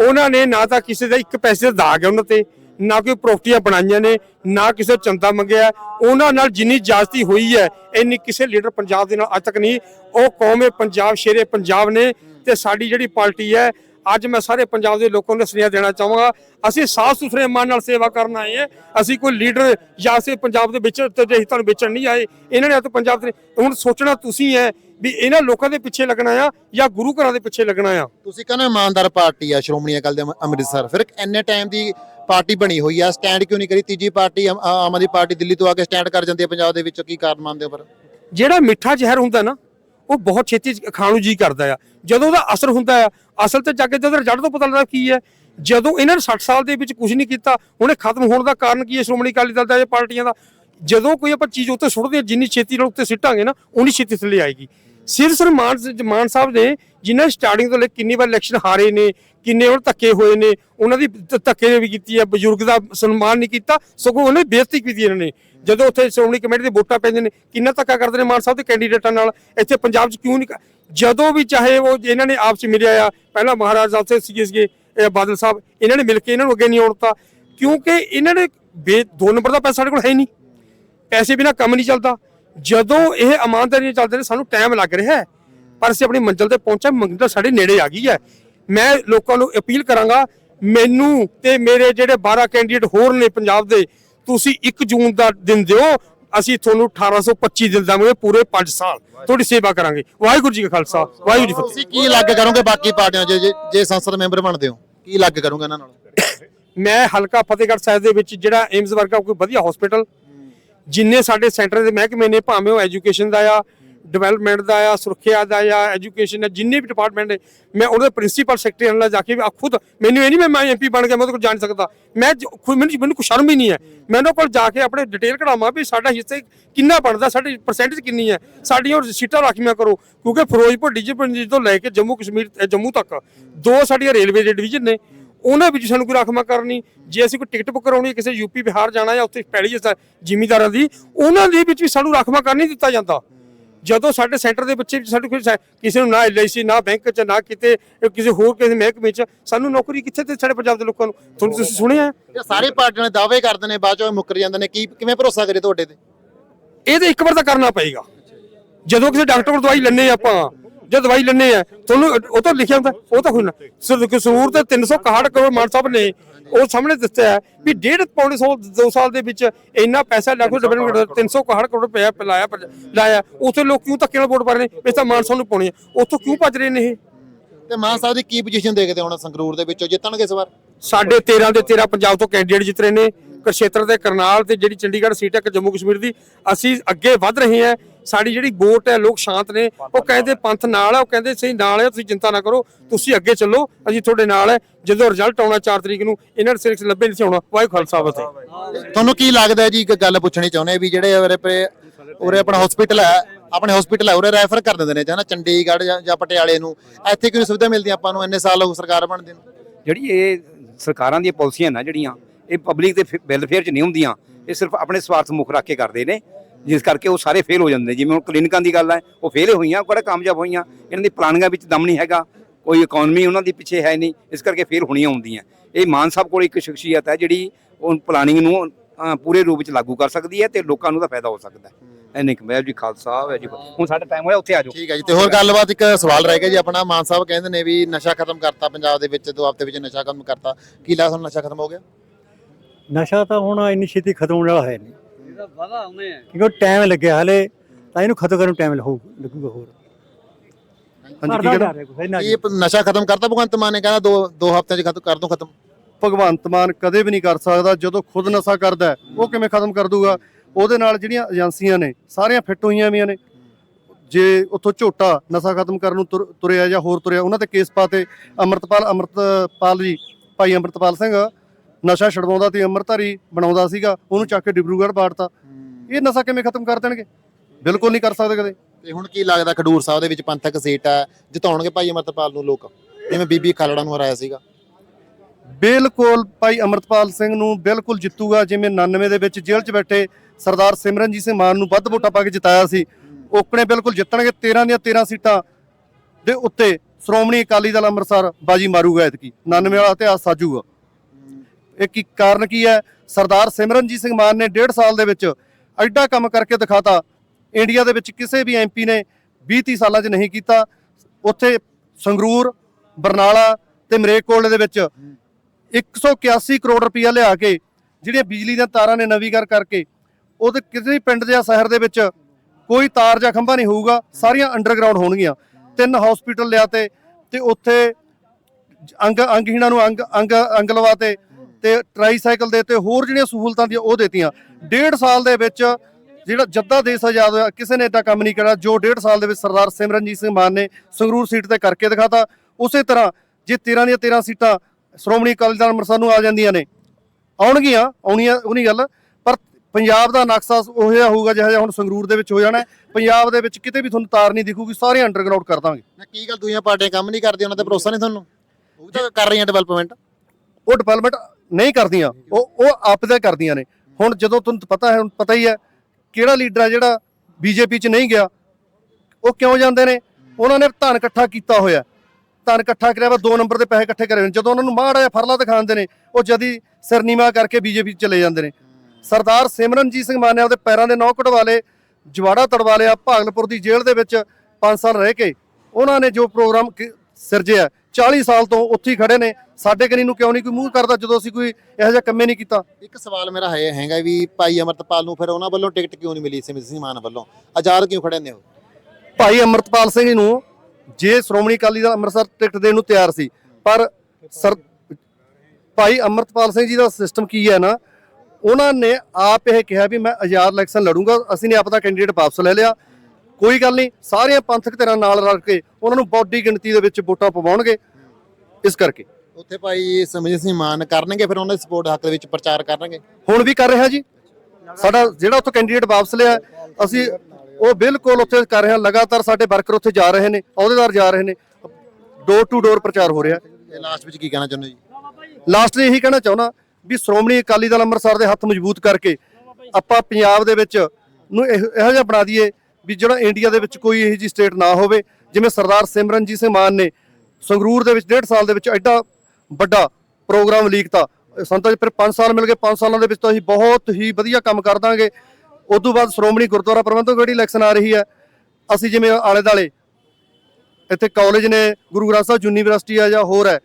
ਉਹਨਾਂ ਨੇ ਨਾ ਤਾਂ ਕਿਸੇ ਦਾ ਇੱਕ ਪੈਸੇ ਦਾ ਦਾਗ ਹੈ ਉਹਨਾਂ ਤੇ ਨਾ ਕੋਈ ਪ੍ਰਾਪਰਟੀਆਂ ਬਣਾਈਆਂ ਨੇ, ਨਾ ਕਿਸੇ ਚੰਦਾ ਮੰਗਿਆ। ਉਹਨਾਂ ਨਾਲ ਜਿੰਨੀ ਜਾਸਤੀ ਹੋਈ ਹੈ, ਇੰਨੀ ਕਿਸੇ ਲੀਡਰ ਪੰਜਾਬ ਦੇ ਨਾਲ ਅੱਜ ਤੱਕ ਨਹੀਂ। ਉਹ ਕੌਮੇ ਪੰਜਾਬ ਸ਼ੇਰੇ ਪੰਜਾਬ ਨੇ ਤੇ ਸਾਡੀ ਜਿਹੜੀ ਪਾਰਟੀ ਹੈ, ਅੱਜ ਮੈਂ ਸਾਰੇ ਪੰਜਾਬ ਦੇ ਲੋਕਾਂ ਨੂੰ ਸੁਨੇਹਾ ਦੇਣਾ ਚਾਹਾਂਗਾ। ਅਸੀਂ ਸਾਫ਼ ਸੁਥਰੇ ਮਨ ਨਾਲ ਸੇਵਾ ਕਰਨ ਆਏ ਹਾਂ। ਅਸੀਂ ਕੋਈ ਲੀਡਰ ਜਾਂ ਅਸੀਂ ਪੰਜਾਬ ਦੇ ਵਿੱਚ ਤੇ ਜੇ ਤੁਹਾਨੂੰ ਵੇਚਣ ਨਹੀਂ ਆਏ। ਇਹਨਾਂ ਨੇ ਤਾਂ ਪੰਜਾਬ ਦੇ ਹੁਣ ਸੋਚਣਾ ਤੁਸੀਂ ਹੈ ਵੀ ਇਹਨਾਂ ਲੋਕਾਂ ਦੇ ਪਿੱਛੇ ਲੱਗਣਾ ਆ ਜਾਂ ਗੁਰੂ ਘਰਾਂ ਦੇ ਪਿੱਛੇ ਲੱਗਣਾ ਆ। ਤੁਸੀਂ ਕਹਿੰਦੇ ਹੋ ਇਮਾਨਦਾਰ ਪਾਰਟੀ ਆ, ਸ਼੍ਰੋਮਣੀ ਅਕਾਲੀ ਦਲ ਅੰਮ੍ਰਿਤਸਰ। ਫਿਰ ਇੰਨੇ ਟਾਈਮ ਦੀ ਪਾਰਟੀ ਬਣੀ ਹੋਈ ਆ ਸਟੈਂਡ ਕਿਉਂ ਨਹੀਂ ਕਰੀ? ਤੀਜੀ ਪਾਰਟੀ ਆਮ ਆਮ ਆਦਮੀ ਪਾਰਟੀ ਦਿੱਲੀ ਤੋਂ ਆ ਕੇ ਸਟੈਂਡ ਕਰ ਜਾਂਦੀ ਹੈ ਪੰਜਾਬ ਦੇ ਵਿੱਚ ਕੀ ਕਾਰਨ ਮੰਨਦੇ ਹੋ ਪਰ? ਜਿਹੜਾ ਮਿੱਠਾ ਜ਼ਹਿਰ ਹੁੰਦਾ ਨਾ ਉਹ ਬਹੁਤ ਛੇਤੀ ਖਾਣ ਨੂੰ ਜੀ ਕਰਦਾ ਆ। ਜਦੋਂ ਉਹਦਾ ਅਸਰ ਹੁੰਦਾ ਆ ਅਸਲ ਤੇ ਜਾ ਕੇ ਜਦੋਂ ਰਿਜ਼ਲਟ ਤੋਂ ਪਤਾ ਲੱਗਦਾ ਕੀ ਹੈ ਜਦੋਂ ਇਹਨਾਂ ਨੇ 60 ਸਾਲ ਦੇ ਵਿੱਚ ਕੁਝ ਨਹੀਂ ਕੀਤਾ ਉਹਨੇ ਖਤਮ ਹੋਣ ਦਾ ਕਾਰਨ ਕੀ ਹੈ ਸ਼੍ਰੋਮਣੀ ਅਕਾਲੀ ਦਲ ਦਾ ਇਹ ਪਾਰਟੀਆਂ ਦਾ? ਜਦੋਂ ਕੋਈ ਆਪਾਂ ਚੀਜ਼ ਉੱਤੇ ਸੁੱਟਦੇ ਹਾਂ, ਜਿੰਨੀ ਛੇਤੀ ਨਾਲ ਉੱਤੇ ਸਿੱਟਾਂਗੇ ਨਾ ਉਨੀ ਛੇਤੀ ਥੱਲੇ ਆਏਗੀ। ਸਿਰ ਸਰ ਮਾਨ ਮਾਨ ਸਾਹਿਬ ਨੇ ਜਿਨ੍ਹਾਂ ਸਟਾਰਟਿੰਗ ਤੋਂ ਲੈ ਕੇ ਕਿੰਨੀ ਵਾਰ ਇਲੈਕਸ਼ਨ ਹਾਰੇ ਨੇ, ਕਿੰਨੇ ਹੁਣ ਧੱਕੇ ਹੋਏ ਨੇ, ਉਹਨਾਂ ਦੀ ਧੱਕੇ ਵੀ ਕੀਤੀ ਹੈ ਬਜ਼ੁਰਗ ਦਾ ਸਨਮਾਨ ਨਹੀਂ ਕੀਤਾ, ਸਗੋਂ ਉਹਨੇ ਬੇਇੱਜ਼ਤੀ ਕੀਤੀ ਇਹਨਾਂ ਨੇ। ਜਦੋਂ ਉੱਥੇ ਸ਼੍ਰੋਮਣੀ ਕਮੇਟੀ ਦੇ ਵੋਟਾਂ ਪੈਂਦੇ ਨੇ, ਕਿੰਨਾ ਧੱਕਾ ਕਰਦੇ ਨੇ ਮਾਨ ਸਾਹਿਬ ਦੇ ਕੈਂਡੀਡੇਟਾਂ ਨਾਲ, ਇੱਥੇ ਪੰਜਾਬ 'ਚ ਕਿਉਂ ਨਹੀਂ ਕ- ਜਦੋਂ ਵੀ ਚਾਹੇ ਉਹ ਇਹਨਾਂ ਨੇ ਆਪਸ 'ਚ ਮਿਲਿਆ ਆ, ਪਹਿਲਾਂ ਮਹਾਰਾਜ ਸਾਹਿਬ ਸੀਗੇ ਸੀਗੇ ਬਾਦਲ ਸਾਹਿਬ, ਇਹਨਾਂ ਨੇ ਮਿਲ ਕੇ ਇਹਨਾਂ ਨੂੰ ਅੱਗੇ ਨਹੀਂ ਆਉਣ ਦਿੱਤਾ, ਕਿਉਂਕਿ ਇਹਨਾਂ ਨੇ ਬੇ, ਦੋ ਨੰਬਰ ਦਾ ਪੈਸਾ ਸਾਡੇ ਕੋਲ ਹੈ ਹੀ ਨਹੀਂ। ਪੈਸੇ ਬਿਨਾ ਕੰਮ ਨਹੀਂ ਚੱਲਦਾ। ਜਦੋਂ ਇਹ ਇਮਾਨਦਾਰੀ ਨਾਲ ਚੱਲਦੇ ਨੇ, ਸਾਨੂੰ ਟਾਈਮ ਲੱਗ ਰਿਹਾ ਹੈ। ਪਰ ਅਸੀਂ ਆਪਣੀ ਮੰਜ਼ਿਲ ਤੇ ਪਹੁੰਚਾ ਮੰਜ਼ਿਲ ਸਾਡੇ ਨੇੜੇ ਆ ਗਈ ਹੈ। ਮੈਂ ਲੋਕਾਂ ਨੂੰ ਅਪੀਲ ਕਰਾਂਗਾ ਮੈਨੂੰ ਤੇ ਮੇਰੇ ਜਿਹੜੇ 12 ਕੈਂਡੀਡੇਟ ਹੋਰ ਨੇ ਪੰਜਾਬ ਦੇ ਤੁਸੀਂ 1 ਜੂਨ ਦਾ ਦਿਨ ਦਿਓ ਅਸੀਂ ਤੁਹਾਨੂੰ 1825 ਦਿਨ ਦੇਵਾਂਗੇ ਪੂਰੇ 5 ਸਾਲ। ਤੁਹਾਡੀ ਸੇਵਾ ਕਰਾਂਗੇ। ਵਾਹਿਗੁਰੂ ਜੀ ਕਾ ਖਾਲਸਾ ਵਾਹਿਗੁਰੂ ਜੀ ਫਤਿਹ ਤੁਸੀਂ ਕੀ ਲੱਗ ਕਰੋਗੇ ਬਾਕੀ ਪਾਰਟੀਆਂ ਜੇ ਜੇ ਸੰਸਦ ਮੈਂਬਰ ਬਣਦੇ ਹੋ ਕੀ ਲੱਗ ਕਰੋਗੇ ਇਹਨਾਂ ਨਾਲ? ਮੈਂ ਹਲਕਾ ਫਤਿਹਗੜ੍ਹ ਸਾਹਿਬ ਦੇ ਵਿੱਚ ਜਿਹੜਾ ਏਮਸ ਵਰਗਾ ਕੋਈ ਵਧੀਆ ਹਸਪੀਟਲ ਜਿੰਨੇ ਸਾਡੇ ਸੈਂਟਰ ਦੇ ਮਹਿਕਮੇ ਨੇ ਭਾਵੇਂ ਉਹ ਐਜੂਕੇਸ਼ਨ ਦਾ ਆ ਡਿਵੈਲਪਮੈਂਟ ਦਾ ਆ, ਸੁਰੱਖਿਆ ਦਾ ਆ ਐਜੂਕੇਸ਼ਨ ਦਾ, ਜਿੰਨੇ ਵੀ ਡਿਪਾਰਟਮੈਂਟ ਨੇ, ਮੈਂ ਉਹਨਾਂ ਦੇ ਪ੍ਰਿੰਸੀਪਲ ਸੈਕਟਰੀ ਨਾਲ ਜਾ ਕੇ ਵੀ ਆ ਖੁਦ ਮੈਨੂੰ ਇਹ ਨਹੀਂ ਮੈਂ- ਮੈਂ ਐਮਪੀ ਬਣ ਗਿਆ, ਮੈਂ ਉਹਦੇ ਕੋਲ ਜਾਣ ਸਕਦਾ। ਮੈਂ ਜ- ਖੁਦ ਮੈਨੂੰ ਮੈਨੂੰ ਕੋਈ ਸ਼ਰਮ ਹੀ ਨਹੀਂ ਹੈ। ਮੈਂ ਉਹਨਾਂ ਕੋਲ ਜਾ ਕੇ ਆਪਣੇ ਡਿਟੇਲ ਕਢਾਵਾਂ ਵੀ ਸਾਡਾ ਹਿੱਸਾ ਕਿੰਨਾ ਬਣਦਾ, ਸਾਡੀ ਪਰਸੈਂਟੇਜ ਕਿੰਨੀ ਹੈ। ਸਾਡੀਆਂ ਉਹ ਸੀਟਾਂ ਰਾਖੀਆਂ ਕਰੋ, ਕਿਉਂਕਿ ਫਿਰੋਜ਼ਪੁਰ ਡੀਜੀਪੀ ਤੋਂ ਲੈ ਕੇ ਜੰਮੂ ਕਸ਼ਮੀਰ ਜੰਮੂ ਤੱਕ ਦੋ ਸਾਡੀਆਂ ਰੇਲਵੇ ਦੇ ਡਿਵੀਜ਼ਨ ਨੇ। ਉਹਨਾਂ ਵਿੱਚ ਸਾਨੂੰ ਕੋਈ ਰਾਖਵਾਂ ਕਰਨੀ, ਜੇ ਅਸੀਂ ਕੋਈ ਟਿਕਟ ਬੁੱਕ ਕਰਾਉਣੀ ਹੈ ਕਿਸੇ ਯੂਪੀ ਬਿਹਾਰ ਜਾਣਾ ਜਾਂ ਉੱਥੇ ਪੈਲੀ ਜਿਸ ਜ਼ਿਮੀਦਾਰਾਂ ਦੀ, ਉਹਨਾਂ ਦੇ ਵਿੱਚ ਵੀ ਸਾਨੂੰ ਰਾਖਵਾਂ ਕਰ ਨਹੀਂ ਦਿੱਤਾ ਜਾਂਦਾ। ਜਦੋਂ ਸਾਡੇ ਸੈਂਟਰ ਦੇ ਬੱਚੇ ਸਾਡੇ ਕੋਈ ਕਿਸੇ ਨੂੰ ਨਾ ਐਲਆਈਸੀ ਨਾ ਬੈਂਕ 'ਚ ਨਾ ਕਿਤੇ ਕਿਸੇ ਹੋਰ ਕਿਸੇ ਮਹਿਕਮੇ 'ਚ ਸਾਨੂੰ ਨੌਕਰੀ ਕਿੱਥੇ ਤੇ ਸਾਡੇ ਪੰਜਾਬ ਦੇ ਲੋਕਾਂ ਨੂੰ? ਤੁਹਾਨੂੰ ਤੁਸੀਂ ਸੁਣਿਆ ਸਾਰੇ ਪਾਰਟੀਆਂ ਨੇ ਦਾਅਵੇ ਕਰਦੇ ਨੇ ਬਾਅਦ ਚੋਂ ਮੁੱਕਰ ਜਾਂਦੇ ਨੇ ਕੀ ਕਿਵੇਂ ਭਰੋਸਾ ਕਰੇ ਤੁਹਾਡੇ ਤੇ? ਇਹ ਤਾਂ ਇੱਕ ਵਾਰ ਤਾਂ ਕਰਨਾ ਪਏਗਾ। ਜਦੋਂ ਕਿਸੇ ਡਾਕਟਰ ਕੋਲ ਦਵਾਈ ਲੈਣੇ ਆਪਾਂ ਜੇ ਦਵਾਈ ਲੈਣੇ ਆ ਤੁਹਾਨੂੰ ਉਹ ਤਾਂ ਲਿਖਿਆ ਹੁੰਦਾ ਉਹ ਤਾਂ ਹੁਣ ਸਰੂਰ ਤੇ 361 ਕਰੋੜ ਮਾਨ ਸਾਹਿਬ ਨੇ ਉਹ ਸਾਹਮਣੇ ਦਿੱਤਾ ਹੈ ਵੀ ਡੇਢ ਪੌਣੇ ਸੌ ਦੋ ਸਾਲ ਦੇ ਵਿੱਚ ਇੰਨਾ ਪੈਸਾ ਲੱਖੋ ਡਿਵੈਲਪਮੈਂਟ 361 ਕਰੋੜ ਰੁਪਇਆ ਲਾਇਆ ਲਾਇਆ। ਉੱਥੇ ਲੋਕ ਕਿਉਂ ਧੱਕੇ ਨਾਲ ਵੋਟ ਪਾ ਰਹੇ ਨੇ? ਇਸ ਤਾਂ ਮਾਨ ਸਾਹਿਬ ਨੂੰ ਪਾਉਣੀ ਹੈ। ਉੱਥੋਂ ਕਿਉਂ ਭੱਜ ਰਹੇ ਨੇ ਇਹ? ਤੇ ਮਾਨ ਸਾਹਿਬ ਦੀ ਕੀ ਪੋਜੀਸ਼ਨ ਦੇਖਦੇ ਹੁਣ ਸੰਗਰੂਰ ਦੇ ਵਿੱਚੋਂ? ਜਿੱਤਣਗੇ ਇਸ ਵਾਰ? ਸਾਡੇ 13 ਦੇ 13 ਪੰਜਾਬ ਤੋਂ ਕੈਂਡੀਡੇਟ ਜਿੱਤ ਰਹੇ ਨੇ। ਕੁਰਸ਼ੇਤਰ ਤੇ ਕਰਨਾਲ ਤੇ ਜਿਹੜੀ ਚੰਡੀਗੜ੍ਹ ਸੀਟ ਹੈ ਕਿ ਜੰਮੂ ਕਸ਼ਮੀਰ ਦੀ ਅਸੀਂ ਅੱਗੇ ਵੱਧ ਰਹੇ ਹਾਂ। ਸਾਡੀ ਜਿਹੜੀ ਵੋਟ ਹੈ ਲੋਕ ਸ਼ਾਂਤ ਨੇ। ਉਹ ਕਹਿੰਦੇ ਪੰਥ ਨਾਲ ਹੈ ਉਹ ਕਹਿੰਦੇ ਸਹੀ ਨਾਲ ਹੈ ਤੁਸੀਂ ਚਿੰਤਾ ਨਾ ਕਰੋ ਤੁਸੀਂ ਅੱਗੇ ਚੱਲੋ ਅਸੀਂ ਤੁਹਾਡੇ ਨਾਲ ਹੈ ਜਦੋਂ ਰਿਜ਼ਲਟ ਆਉਣਾ 4 ਤਰੀਕ ਨੂੰ ਇਹਨਾਂ ਦੇ ਸਿਰ 'ਚ ਲੱਭੇ ਨਹੀਂ ਸੀ ਆਉਣਾ। ਵਾਹਿਗੁਰੂ ਖਾਲਸਾ ਫਤਿਹ। ਤੁਹਾਨੂੰ ਕੀ ਲੱਗਦਾ ਹੈ ਜੀ ਇੱਕ ਗੱਲ ਪੁੱਛਣੀ ਚਾਹੁੰਦੇ ਵੀ ਜਿਹੜੇ ਉਰੇ ਉਰੇ ਆਪਣਾ ਹਸਪੀਟਲ ਹੈ ਆਪਣੇ ਹਸਪੀਟਲ ਹੈ ਉਰੇ ਰੈਫਰ ਕਰ ਦਿੰਦੇ ਨੇ ਜਾਂ ਚੰਡੀਗੜ੍ਹ ਜਾਂ ਪਟਿਆਲੇ ਨੂੰ। ਇੱਥੇ ਕਿਉਂ ਸੁਵਿਧਾ ਮਿਲਦੀ ਆਪਾਂ ਨੂੰ ਇੰਨੇ ਸਾਲ ਹੋ ਗਏ ਸਰਕਾਰ ਬਣਦੇ ਨੂੰ? ਜਿਹੜੀ ਇਹ ਸਰਕਾਰਾਂ ਦੀਆਂ ਪਾਲਿਸੀਆਂ ਨਾ ਜਿਹੜੀਆਂ ਇਹ ਪਬਲਿਕ ਦੇ ਵੈਲਫੇਅਰ 'ਚ ਨਹੀਂ ਹੁੰਦੀਆਂ। ਇਹ ਸਿਰਫ ਆਪਣੇ ਸਵਾਰਥ ਮੁੱਖ ਰੱਖ ਕੇ ਕਰਦੇ ਨੇ। ਜਿਸ ਕਰਕੇ ਉਹ ਸਾਰੇ ਫੇਲ ਹੋ ਜਾਂਦੇ ਜਿਵੇਂ ਹੁਣ ਕਲੀਨਿਕਾਂ ਦੀ ਗੱਲ ਹੈ, ਉਹ ਫੇਲ ਹੋਈਆਂ ਕਿਹੜਾ ਕਾਮਯਾਬ ਹੋਈਆਂ? ਇਹਨਾਂ ਦੀ ਪਲਾਨਿੰਗਾਂ ਵਿੱਚ ਦਮ ਨਹੀਂ ਹੈਗਾ। ਕੋਈ ਇਕਨੋਮੀ ਉਹਨਾਂ ਦੀ ਪਿੱਛੇ ਹੈ ਨਹੀਂ। ਇਸ ਕਰਕੇ ਫੇਲ ਹੋਣੀਆਂ ਹੁੰਦੀਆਂ। ਇਹ ਮਾਨ ਸਾਹਿਬ ਕੋਲ ਇੱਕ ਸ਼ਖਸੀਅਤ ਹੈ, ਜਿਹੜੀ ਉਹ ਪਲਾਨਿੰਗ ਨੂੰ ਪੂਰੇ ਰੂਪ ਵਿੱਚ ਲਾਗੂ ਕਰ ਸਕਦੀ ਹੈ ਤੇ ਲੋਕਾਂ ਨੂੰ ਤਾਂ ਫਾਇਦਾ ਹੋ ਸਕਦਾ ਹੈ। ਐਨੇ ਕਿ ਜੀ ਖਾਲਸਾ ਹੈ ਜੀ ਹੁਣ ਸਾਡਾ ਟਾਈਮ ਹੋਇਆ, ਉੱਥੇ ਆ ਜਾਓ। ਠੀਕ ਹੈ ਜੀ। ਤੇ ਹੋਰ ਗੱਲਬਾਤ, ਇੱਕ ਸਵਾਲ ਰਹਿ ਗਿਆ ਜੀ। ਆਪਣਾ ਮਾਨ ਸਾਹਿਬ ਕਹਿੰਦੇ ਨੇ ਵੀ ਨਸ਼ਾ ਖਤਮ ਕਰਤਾ ਪੰਜਾਬ ਦੇ ਵਿੱਚ ਦੋ ਹਫ਼ਤੇ ਵਿੱਚ ਨਸ਼ਾ ਖਤਮ ਕਰਤਾ। ਕੀ ਲੱਗਦਾ ਤੁਹਾਨੂੰ ਨਸ਼ਾ ਖਤਮ ਹੋ ਗਿਆ? ਨਸ਼ਾ ਤਾਂ ਹੁਣ ਇੰਨੀ ਛੇਤੀ ਖਤਮ ਹੋਣ ਵਾਲਾ ਹੈ ਨਹੀਂ। ਇਹਦਾ ਵਾਦਾ ਆਉਨੇ ਆ ਕਿਉਂਕਿ ਟਾਈਮ ਲੱਗਿਆ ਹਲੇ ਤਾਂ ਇਹਨੂੰ ਖਤਮ ਕਰਨ ਨੂੰ ਟਾਈਮ ਲੱਗੂ ਲੱਗੂਗਾ ਹੋਰ। ਹਾਂਜੀ ਕੀ ਕਹਿੰਦੇ ਇਹ ਨਸ਼ਾ ਖਤਮ ਕਰਤਾ ਭਗਵੰਤ ਮਾਨ ਨੇ? ਕਹਿੰਦਾ ਦੋ ਦੋ ਹਫ਼ਤਿਆਂ 'ਚ ਖਤਮ ਕਰ ਦੋ ਖਤਮ। ਭਗਵੰਤ ਮਾਨ ਕਦੇ ਵੀ ਨਹੀਂ ਕਰ ਸਕਦਾ ਜਦੋਂ ਖੁਦ ਨਸ਼ਾ ਕਰਦਾ ਉਹ ਕਿਵੇਂ ਖਤਮ ਕਰ ਦੂਗਾ? ਉਹਦੇ ਨਾਲ ਜਿਹੜੀਆਂ ਏਜੰਸੀਆਂ ਨੇ ਸਾਰੀਆਂ ਫਿੱਟ ਹੋਈਆਂ ਵੀਆਂ ਨੇ। ਜੇ ਉੱਥੋਂ ਝੋਟਾ ਨਸ਼ਾ ਖਤਮ ਕਰਨ ਨੂੰ ਤੁਰ- ਤੁਰਿਆ ਜਾਂ ਹੋਰ ਤੁਰਿਆ ਉਹਨਾਂ ਤੇ ਕੇਸ ਪਾਤੇ ਅੰਮ੍ਰਿਤਪਾਲ ਅੰਮ੍ਰਿਤਪਾਲ ਜੀ ਭਾਈ ਅੰਮ੍ਰਿਤਪਾਲ ਸਿੰਘ ਨਸ਼ਾ ਛਡਵਾਉਂਦਾ ਤੇ ਅੰਮ੍ਰਿਤਧਾਰੀ ਬਣਾਉਂਦਾ ਸੀਗਾ ਉਹਨੂੰ ਚੱਕ ਕੇ ਡਿਬਰੂਗੜ੍ਹ ਬਾੜਤਾ ਇਹ ਨਸ਼ਾ ਕਿਵੇਂ ਖਤਮ ਕਰ ਦੇਣਗੇ? ਬਿਲਕੁਲ ਨਹੀਂ ਕਰ ਸਕਦੇ ਕਦੇ। ਤੇ ਹੁਣ ਕੀ ਲੱਗਦਾ ਖਡੂਰ ਸਾਹਿਬ ਦੇ ਵਿੱਚ ਪੰਥਕ ਸੀਟ ਹੈ ਜਿਤਾਉਣਗੇ ਭਾਈ ਅਮਰਤਪਾਲ ਨੂੰ ਲੋਕ? ਜਿਵੇਂ ਬੀਬੀ ਖਾਲੜਾ ਨੂੰ ਹਰਾਇਆ ਸੀਗਾ। ਬਿਲਕੁਲ ਭਾਈ ਅਮਰਤਪਾਲ ਸਿੰਘ ਨੂੰ ਬਿਲਕੁਲ ਜਿੱਤੂਗਾ ਜਿਵੇਂ 99 ਦੇ ਵਿੱਚ ਜੇਲ੍ਹ 'ਚ ਬੈਠੇ ਸਰਦਾਰ ਸਿਮਰਨਜੀਤ ਸਿੰਘ ਮਾਨ ਨੂੰ ਵੱਧ ਵੋਟਾਂ ਪਾ ਕੇ ਜਿਤਾਇਆ ਸੀ। ਓਕਣੇ ਬਿਲਕੁਲ ਜਿੱਤਣਗੇ 13 ਦੀਆਂ 13 ਸੀਟਾਂ ਦੇ ਉੱਤੇ ਸ਼੍ਰੋਮਣੀ ਅਕਾਲੀ ਦਲ ਅੰਮ੍ਰਿਤਸਰ ਬਾਜੀ ਮਾਰੂਗਾ ਐਤਕੀ। 99 ਵਾਲਾ ਇਤਿਹਾਸ ਸਾਜੂਗਾ। ਇਹ ਕੀ ਕਾਰਨ ਕੀ ਹੈ? ਸਰਦਾਰ ਸਿਮਰਨਜੀਤ ਸਿੰਘ ਮਾਨ ਨੇ 1.5 ਸਾਲ ਦੇ ਵਿੱਚ ਐਡਾ ਕੰਮ ਕਰਕੇ ਦਿਖਾਤਾ। ਇੰਡੀਆ ਦੇ ਵਿੱਚ ਕਿਸੇ ਵੀ ਐਮਪੀ ਨੇ 20 30 ਸਾਲਾਂ 'ਚ ਨਹੀਂ ਕੀਤਾ। ਉੱਥੇ ਸੰਗਰੂਰ, ਬਰਨਾਲਾ ਤੇ ਮਰੇਕੋਲ ਦੇ ਵਿੱਚ 181 ਕਰੋੜ ਰੁਪਇਆ ਲਿਆ ਕੇ ਜਿਹੜੀਆਂ ਬਿਜਲੀ ਦੀਆਂ ਤਾਰਾਂ ਨੇ ਨਵੀਕਰਨ ਕਰਕੇ, ਉਹਦੇ ਕਿਸੇ ਵੀ ਪਿੰਡ ਜਾਂ ਸ਼ਹਿਰ ਦੇ ਵਿੱਚ ਕੋਈ ਤਾਰ ਜਾਂ ਖੰਭਾ ਨਹੀਂ ਹੋਊਗਾ। ਸਾਰੀਆਂ ਅੰਡਰਗਰਾਉਂਡ ਹੋਣਗੀਆਂ। ਤਿੰਨ ਹਸਪੀਟਲ ਲਿਆ ਤੇ ਤੇ ਉੱਥੇ ਅੰਗ ਅੰਗਹੀਣਾਂ ਨੂੰ ਅੰਗ ਅੰਗ ਅੰਗ ਲਵਾਤੇ ਤੇ ਟ੍ਰਾਈਸਾਈਕਲ ਦੇ ਤੇ ਹੋਰ ਜਿਹੜੀਆਂ ਸਹੂਲਤਾਂ ਦੀਆਂ ਉਹ ਦੇਤੀਆਂ। ਡੇਢ ਸਾਲ ਦੇ ਵਿੱਚ ਜਿਹੜਾ ਜੱਦਾ ਦੇਸ਼ ਆਜ਼ਾਦ ਹੋਇਆ ਕਿਸੇ ਨੇ ਏਦਾਂ ਕੰਮ ਨਹੀਂ ਕਰਿਆ ਜੋ ਡੇਢ ਸਾਲ ਦੇ ਵਿੱਚ ਸਰਦਾਰ ਸਿਮਰਨਜੀਤ ਸਿੰਘ ਮਾਨ ਨੇ ਸੰਗਰੂਰ ਸੀਟ ਤੇ ਕਰਕੇ ਦਿਖਾਤਾ। ਉਸੇ ਤਰ੍ਹਾਂ ਜੇ 13 ਦੀਆਂ 13 ਸੀਟਾਂ ਸ਼੍ਰੋਮਣੀ ਅਕਾਲੀ ਦਲ ਅੰਮ੍ਰਿਤਸਰ ਨੂੰ ਆ ਜਾਂਦੀਆਂ ਨੇ ਆਉਣਗੀਆਂ ਆਉਣੀਆਂ ਉਹ ਨਹੀਂ ਗੱਲ ਪਰ ਪੰਜਾਬ ਦਾ ਨਕਸ਼ਾ ਉਹ ਜਿਹਾ ਹੋਊਗਾ ਜਿਹੜਾ ਜਿਹਾ ਹੁਣ ਸੰਗਰੂਰ ਦੇ ਵਿੱਚ ਹੋ ਜਾਣਾ। ਪੰਜਾਬ ਦੇ ਵਿੱਚ ਕਿਤੇ ਵੀ ਤੁਹਾਨੂੰ ਤਾਰ ਨਹੀਂ ਦਿਖੂਗੀ ਸਾਰੇ ਅੰਡਰਗਰਾਉਂਡ ਕਰ ਦਾਂਗੇ। ਨਾ ਕੀ ਗੱਲ ਦੂਜੀਆਂ ਪਾਰਟੀਆਂ ਕੰਮ ਨਹੀਂ ਕਰਦੀਆਂ ਉਹਨਾਂ ਤੇ ਭਰੋਸਾ ਨਹੀਂ ਤੁਹਾਨੂੰ? ਉਹ ਤਾਂ ਕਰ ਰਹੀਆਂ ਡਿਵੈਲਪਮੈਂਟ ਉਹ ਡਿਵੈਲਪਮੈਂਟ ਨਹੀਂ ਕਰਦੀਆਂ ਉਹ ਉਹ ਆਪ ਦਾ ਕਰਦੀਆਂ ਨੇ। ਹੁਣ ਜਦੋਂ ਤੁਹਾਨੂੰ ਪਤਾ ਹੈ ਹੁਣ ਪਤਾ ਹੀ ਹੈ ਕਿਹੜਾ ਲੀਡਰ ਹੈ ਜਿਹੜਾ ਬੀਜੇਪੀ 'ਚ ਨਹੀਂ ਗਿਆ ਉਹ ਕਿਉਂ ਜਾਂਦੇ ਨੇ? ਉਹਨਾਂ ਨੇ ਧਨ ਇਕੱਠਾ ਕੀਤਾ ਹੋਇਆ। ਧਨ ਇਕੱਠਾ ਕਰਿਆ ਵਾ ਦੋ ਨੰਬਰ ਦੇ ਪੈਸੇ ਇਕੱਠੇ ਕਰੇ ਹੋਏ ਨੇ। ਜਦੋਂ ਉਹਨਾਂ ਨੂੰ ਮਾੜਾ ਜਿਹਾ ਫਰਲਾ ਦਿਖਾਉਂਦੇ ਨੇ ਉਹ ਜਦੀ ਸਰਨੀਮਾ ਕਰਕੇ ਬੀਜੇਪੀ 'ਚ ਚਲੇ ਜਾਂਦੇ ਨੇ। ਸਰਦਾਰ ਸਿਮਰਨਜੀਤ ਸਿੰਘ ਮਾਨ ਨੇ ਉਹਦੇ ਪੈਰਾਂ ਦੇ ਨੌ ਕਢਵਾ ਲਏ ਜਵਾੜਾ ਤੜਵਾ ਲਿਆ ਭਾਗਲਪੁਰ ਦੀ ਜੇਲ੍ਹ ਦੇ ਵਿੱਚ 5 ਸਾਲ ਰਹਿ ਕੇ ਉਹਨਾਂ ਨੇ ਜੋ ਪ੍ਰੋਗਰਾਮ ਸਿਰਜਿਆ 40 ਸਾਲ ਤੋਂ ਉੱਥੇ ਹੀ ਖੜੇ ਨੇ। ਸਾਡੇ ਕਨੀ ਨੂੰ ਕਿਉਂ ਨਹੀਂ ਕੋਈ ਮੂੰਹ ਕਰਦਾ ਜਦੋਂ ਅਸੀਂ ਕੋਈ ਇਹੋ ਜਿਹਾ ਕੰਮੇ ਨਹੀਂ ਕੀਤਾ? ਇੱਕ ਸਵਾਲ ਮੇਰਾ ਹੈ ਹੈਗਾ ਵੀ ਭਾਈ ਅਮਰਤਪਾਲ ਨੂੰ ਫਿਰ ਉਹਨਾਂ ਵੱਲੋਂ ਟਿਕਟ ਕਿਉਂ ਨਹੀਂ ਮਿਲੀ ਸਿਮਰ ਸਿੰਘ ਮਾਨ ਵੱਲੋਂ? ਆਜ਼ਾਦ ਕਿਉਂ ਖੜੇ ਨੇ ਉਹ? ਭਾਈ ਅਮਰਤਪਾਲ ਸਿੰਘ ਜੀ ਨੂੰ ਜੇ ਸ਼੍ਰੋਮਣੀ ਅਕਾਲੀ ਦਲ ਅੰਮ੍ਰਿਤਸਰ ਟਿਕਟ ਦੇਣ ਨੂੰ ਤਿਆਰ ਸੀ ਪਰ ਸਰ ਭਾਈ ਅਮਰਤਪਾਲ ਸਿੰਘ ਜੀ ਦਾ ਸਿਸਟਮ ਕੀ ਹੈ ਨਾ ਉਹਨਾਂ ਨੇ ਆਪ ਇਹ ਕਿਹਾ ਵੀ ਮੈਂ ਆਜ਼ਾਦ ਇਲੈਕਸ਼ਨ ਲੜੂੰਗਾ ਅਸੀਂ ਨੇ ਆਪ ਦਾ ਕੈਂਡੀਡੇਟ ਵਾਪਸ ਲੈ ਲਿਆ। ਕੋਈ ਗੱਲ ਨਹੀਂ ਸਾਰੀਆਂ ਪੰਥਕ ਧਿਰਾਂ ਨਾਲ ਰਲ ਕੇ ਉਹਨਾਂ ਨੂੰ ਬੌਡੀ ਗਿਣਤੀ ਦੇ ਵਿੱਚ ਵੋਟਾਂ ਪਵਾਉਣਗੇ। ਇਸ ਕਰਕੇ। ਉੱਥੇ ਭਾਈ ਸਿਮਰਜੀਤ ਸਿੰਘ ਮਾਨ ਕਰਨਗੇ ਫਿਰ ਉਹਨਾਂ ਦੇ ਸਪੋਰਟ ਹੱਕ ਦੇ ਵਿੱਚ ਪ੍ਰਚਾਰ ਕਰਨਗੇ? ਹੁਣ ਵੀ ਕਰ ਰਿਹਾ ਜੀ। ਸਾਡਾ ਜਿਹੜਾ ਉੱਥੇ ਕੈਂਡੀਡੇਟ ਵਾਪਸ ਲਿਆ ਅਸੀਂ ਉਹ ਬਿਲਕੁਲ ਉੱਥੇ ਕਰ ਰਹੇ ਲਗਾਤਾਰ ਸਾਡੇ ਵਰਕਰ ਉੱਥੇ ਜਾ ਰਹੇ ਨੇ ਅਹੁਦੇਦਾਰ ਜਾ ਰਹੇ ਨੇ। ਡੋਰ ਟੂ ਡੋਰ ਪ੍ਰਚਾਰ ਹੋ ਰਿਹਾ। ਤੇ ਲਾਸਟ ਵਿੱਚ ਕੀ ਕਹਿਣਾ ਚਾਹੁੰਦੇ ਜੀ? ਲਾਸਟ ਲਈ ਇਹੀ ਕਹਿਣਾ ਚਾਹੁੰਦਾ ਵੀ ਸ਼੍ਰੋਮਣੀ ਅਕਾਲੀ ਦਲ ਅੰਮ੍ਰਿਤਸਰ ਦੇ ਹੱਥ ਮਜ਼ਬੂਤ ਕਰਕੇ ਆਪਾਂ ਪੰਜਾਬ ਦੇ ਵਿੱਚ ਨੂੰ ਇਹੋ ਜਿਹਾ ਬਣਾ ਦਈਏ ਵੀ ਜਿਹੜਾ ਇੰਡੀਆ ਦੇ ਵਿੱਚ ਕੋਈ ਇਹੋ ਜਿਹੀ ਸਟੇਟ ਨਾ ਹੋਵੇ, ਜਿਵੇਂ ਸਰਦਾਰ ਸਿਮਰਨਜੀਤ ਸਿੰਘ ਮਾਨ ਨੇ ਸੰਗਰੂਰ ਦੇ ਵਿੱਚ ਡੇਢ ਸਾਲ ਦੇ ਵਿੱਚ ਐਡਾ ਵੱਡਾ ਪ੍ਰੋਗਰਾਮ ਲੀਕਤਾ ਸੰਤਾਂ ਜੀ ਫਿਰ 5 ਸਾਲ ਮਿਲ ਗਏ 5 ਸਾਲਾਂ ਦੇ ਵਿੱਚ ਤਾਂ ਅਸੀਂ ਬਹੁਤ ਹੀ ਵਧੀਆ ਕੰਮ ਕਰ ਦਾਂਗੇ। ਉਸ ਤੋਂ ਬਾਅਦ ਸ਼੍ਰੋਮਣੀ ਗੁਰਦੁਆਰਾ ਪ੍ਰਬੰਧਕ ਜਿਹੜੀ ਇਲੈਕਸ਼ਨ ਆ ਰਹੀ ਹੈ। ਅਸੀਂ ਜਿਵੇਂ ਆਲੇ ਦਾਲੇ ਇੱਥੇ ਕਾਲਜ ਨੇ, ਗੁਰੂ ਗ੍ਰੰਥ ਸਾਹਿਬ ਯੂਨੀਵਰਸਿਟੀ ਆ ਜਾਂ ਹੋਰ ਹੈ,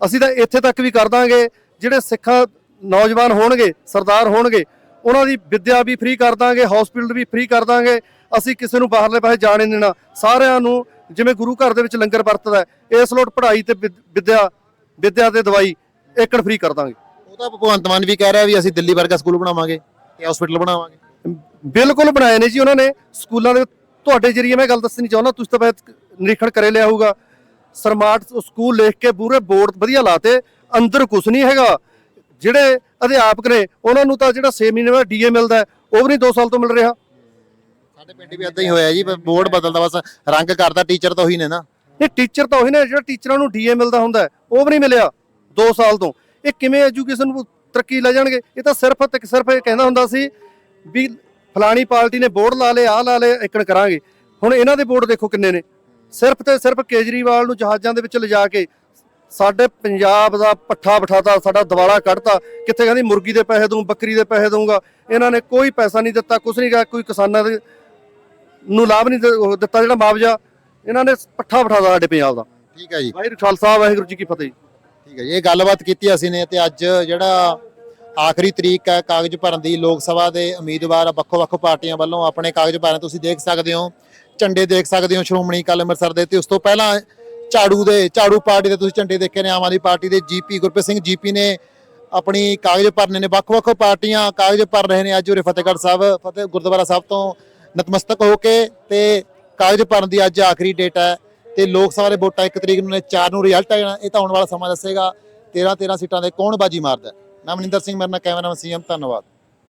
ਅਸੀਂ ਤਾਂ ਇੱਥੇ ਤੱਕ ਵੀ ਕਰ ਦਾਂਗੇ। ਜਿਹੜੇ ਸਿੱਖਾਂ ਨੌਜਵਾਨ ਹੋਣਗੇ, ਸਰਦਾਰ ਹੋਣਗੇ ਉਹਨਾਂ ਦੀ ਵਿੱਦਿਆ ਵੀ ਫ੍ਰੀ ਕਰ ਦਾਂਗੇ ਹਸਪੀਟਲ ਵੀ ਫ੍ਰੀ ਕਰ ਦਾਂਗੇ। ਅਸੀਂ ਕਿਸੇ ਨੂੰ ਬਾਹਰਲੇ ਪਾਸੇ ਜਾਣ ਨਹੀਂ ਦੇਣਾ। ਸਾਰਿਆਂ ਨੂੰ ਜਿਵੇਂ ਗੁਰੂ ਘਰ ਦੇ ਵਿੱਚ ਲੰਗਰ ਵਰਤਦਾ ਇਸ ਲੋਟ ਪੜ੍ਹਾਈ ਤੇ ਵਿਦ- ਵਿੱਦਿਆ ਵਿੱਦਿਆ ਤੇ ਦਵਾਈ ਏਕੜ ਫ੍ਰੀ ਕਰ ਦਾਂਗੇ। ਉਹ ਤਾਂ ਭਗਵੰਤ ਮਾਨ ਵੀ ਕਹਿ ਰਿਹਾ ਵੀ ਅਸੀਂ ਦਿੱਲੀ ਵਰਗਾ ਸਕੂਲ ਬਣਾਵਾਂਗੇ ਤੇ ਹਸਪੀਟਲ ਬਣਾਵਾਂਗੇ। ਬਿਲਕੁਲ ਬਣਾਏ ਨੇ ਜੀ ਉਹਨਾਂ ਨੇ। ਸਕੂਲਾਂ ਦੇ ਤੁਹਾਡੇ ਜਰੀਏ ਮੈਂ ਗੱਲ ਦੱਸਣੀ ਚਾਹੁੰਦਾ ਤੁਸੀਂ ਤਾਂ ਵੈਸੇ ਨਿਰੀਖਣ ਕਰੇ ਲਿਆ ਹੋਊਗਾ। ਸਮਾਰਟ ਸਕੂਲ ਲਿਖ ਕੇ ਪੂਰੇ ਬੋਰਡ ਵਧੀਆ ਲਾਤੇ ਅੰਦਰ ਕੁਝ ਨਹੀਂ ਹੈਗਾ। ਜਿਹੜੇ ਅਧਿਆਪਕ ਨੇ ਉਹਨਾਂ ਨੂੰ ਤਾਂ ਜਿਹੜਾ 6 ਮਹੀਨੇ ਬਾਅਦ ਡੀਏ ਮਿਲਦਾ ਉਹ ਵੀ ਨਹੀਂ 2 ਸਾਲ ਤੋਂ ਮਿਲ ਰਿਹਾ। ਸਾਡੇ ਪਿੰਡ ਵੀ ਇਦਾਂ ਹੀ ਹੋਇਆ ਜੀ ਬੋਰਡ ਬਦਲਦਾ ਬਸ ਰੰਗ ਕਰਦਾ ਟੀਚਰ ਤਾਂ ਉਹੀ ਨੇ ਨਾ। ਇਹ ਟੀਚਰ ਤਾਂ ਉਹੀ ਨੇ ਜਿਹੜਾ ਟੀਚਰਾਂ ਨੂੰ ਡੀਏ ਮਿਲਦਾ ਹੁੰਦਾ ਉਹ ਵੀ ਨਹੀਂ ਮਿਲਿਆ 2 ਸਾਲ ਤੋਂ। ਇਹ ਕਿਵੇਂ ਐਜੂਕੇਸ਼ਨ ਨੂੰ ਤਰੱਕੀ ਲੈ ਜਾਣਗੇ? ਇਹ ਤਾਂ ਸਿਰਫ ਤੇ ਸਿਰਫ ਇਹ ਕਹਿੰਦਾ ਹੁੰਦਾ ਸੀ ਵੀ ਫਲਾਣੀ ਪਾਰਟੀ ਨੇ ਬੋਰਡ ਲਾ ਲਏ ਆਹ ਲਾ ਲਏ ਇਕਣ ਕਰਾਂਗੇ। ਹੁਣ ਇਹਨਾਂ ਦੇ ਬੋਰਡ ਦੇਖੋ ਕਿੰਨੇ ਨੇ। ਸਿਰਫ ਤੇ ਸਿਰਫ ਕੇਜਰੀਵਾਲ ਨੂੰ ਜਹਾਜ਼ਾਂ ਦੇ ਵਿੱਚ ਲਿਜਾ ਕੇ ਸਾਡੇ ਪੰਜਾਬ ਦਾ ਪੱਠਾ ਬਿਠਾਤਾ ਸਾਡਾ ਦਿਵਾਲਾ ਕੱਢਤਾ ਕਿੱਥੇ ਕਹਿੰਦੀ ਮੁਰਗੀ ਦੇ ਪੈਸੇ ਦੂੰ ਬੱਕਰੀ ਦੇ ਪੈਸੇ ਦਊਂਗਾ। ਇਹਨਾਂ ਨੇ ਕੋਈ ਪੈਸਾ ਨਹੀਂ ਦਿੱਤਾ ਕੁਝ ਨਹੀਂ ਕਿਹਾ ਕੋਈ ਕਿਸਾਨਾਂ ਦੇ ਨੂੰ ਲਾਭ ਨਹੀਂ ਦਿੱ- ਦਿੱਤਾ ਜਿਹੜਾ ਮੁਆਵਜ਼ਾ। ਇਹਨਾਂ ਨੇ ਪੱਠਾ ਬਿਠਾਤਾ ਸਾਡੇ ਪੰਜਾਬ ਦਾ। ਠੀਕ ਹੈ ਜੀ। ਵਾਹਿਗੁਰੂ ਖਾਲਸਾ ਵਾਹਿਗੁਰੂ ਜੀ ਕੀ ਫਤਿਹ। ਠੀਕ ਹੈ ਜੀ ਇਹ ਗੱਲਬਾਤ ਕੀਤੀ ਅਸੀਂ ਨੇ ਤੇ ਅੱਜ ਜਿਹੜਾ ਆਖਰੀ ਤਰੀਕ ਹੈ ਕਾਗਜ਼ ਭਰਨ ਦੀ ਲੋਕ ਸਭਾ ਦੇ ਉਮੀਦਵਾਰ ਵੱਖੋ-ਵੱਖ ਪਾਰਟੀਆਂ ਵੱਲੋਂ ਆਪਣੇ ਕਾਗਜ਼ ਭਰਨ ਤੁਸੀਂ ਦੇਖ ਸਕਦੇ ਹੋ ਝੰਡੇ ਦੇਖ ਸਕਦੇ ਹੋ ਸ਼੍ਰੋਮਣੀ ਅਕਾਲੀ ਅੰਮ੍ਰਿਤਸਰ ਦੇ ਤੇ ਉਸ ਤੋਂ ਪਹਿਲਾਂ ਝਾੜੂ ਦੇ, ਝਾੜੂ ਪਾਰਟੀ ਦੇ ਤੁਸੀਂ ਝੰਡੇ ਦੇਖੇ ਨੇ, ਆਮ ਆਦਮੀ ਪਾਰਟੀ ਦੇ ਜੀਪੀ ਗੁਰਪ੍ਰੀਤ ਸਿੰਘ ਜੀਪੀ ਨੇ ਆਪਣੀ ਕਾਗਜ਼ ਭਰਨੇ ਨੇ, ਵੱਖ-ਵੱਖ ਪਾਰਟੀਆਂ ਕਾਗਜ਼ ਭਰ ਰਹੇ ਨੇ ਅੱਜ ਉਰੇ ਫਤਿਹਗੜ੍ਹ ਸਾਹਿਬ, ਫਤਿਹ ਗੁਰਦੁਆਰਾ ਸਾਹਿਬ ਤੋਂ ਨਤਮਸਤਕ ਹੋ ਕੇ ਤੇ ਕਾਗਜ਼ ਭਰਨ ਦੀ ਅੱਜ ਆਖਰੀ ਡੇਟ ਹੈ ਤੇ ਲੋਕ ਸਭਾ ਦੇ ਵੋਟਾਂ 1 ਤਰੀਕ ਨੂੰ ਨੇ 4 ਨੂੰ ਰਿਜ਼ਲਟ ਆ ਜਾਣਾ ਇਹ ਤਾਂ ਆਉਣ ਵਾਲਾ ਸਮਾਂ ਦੱਸੇਗਾ 13 13 ਸੀਟਾਂ ਦੇ ਕੌਣ ਬਾਜੀ ਮਾਰਦਾ ਹੈ? ਮੈਂ ਮਨਿੰਦਰ ਸਿੰਘ, ਮੇਰੇ ਨਾਲ ਕੈਮਰਾਮੈਨ ਸੀਐਮ, ਧੰਨਵਾਦ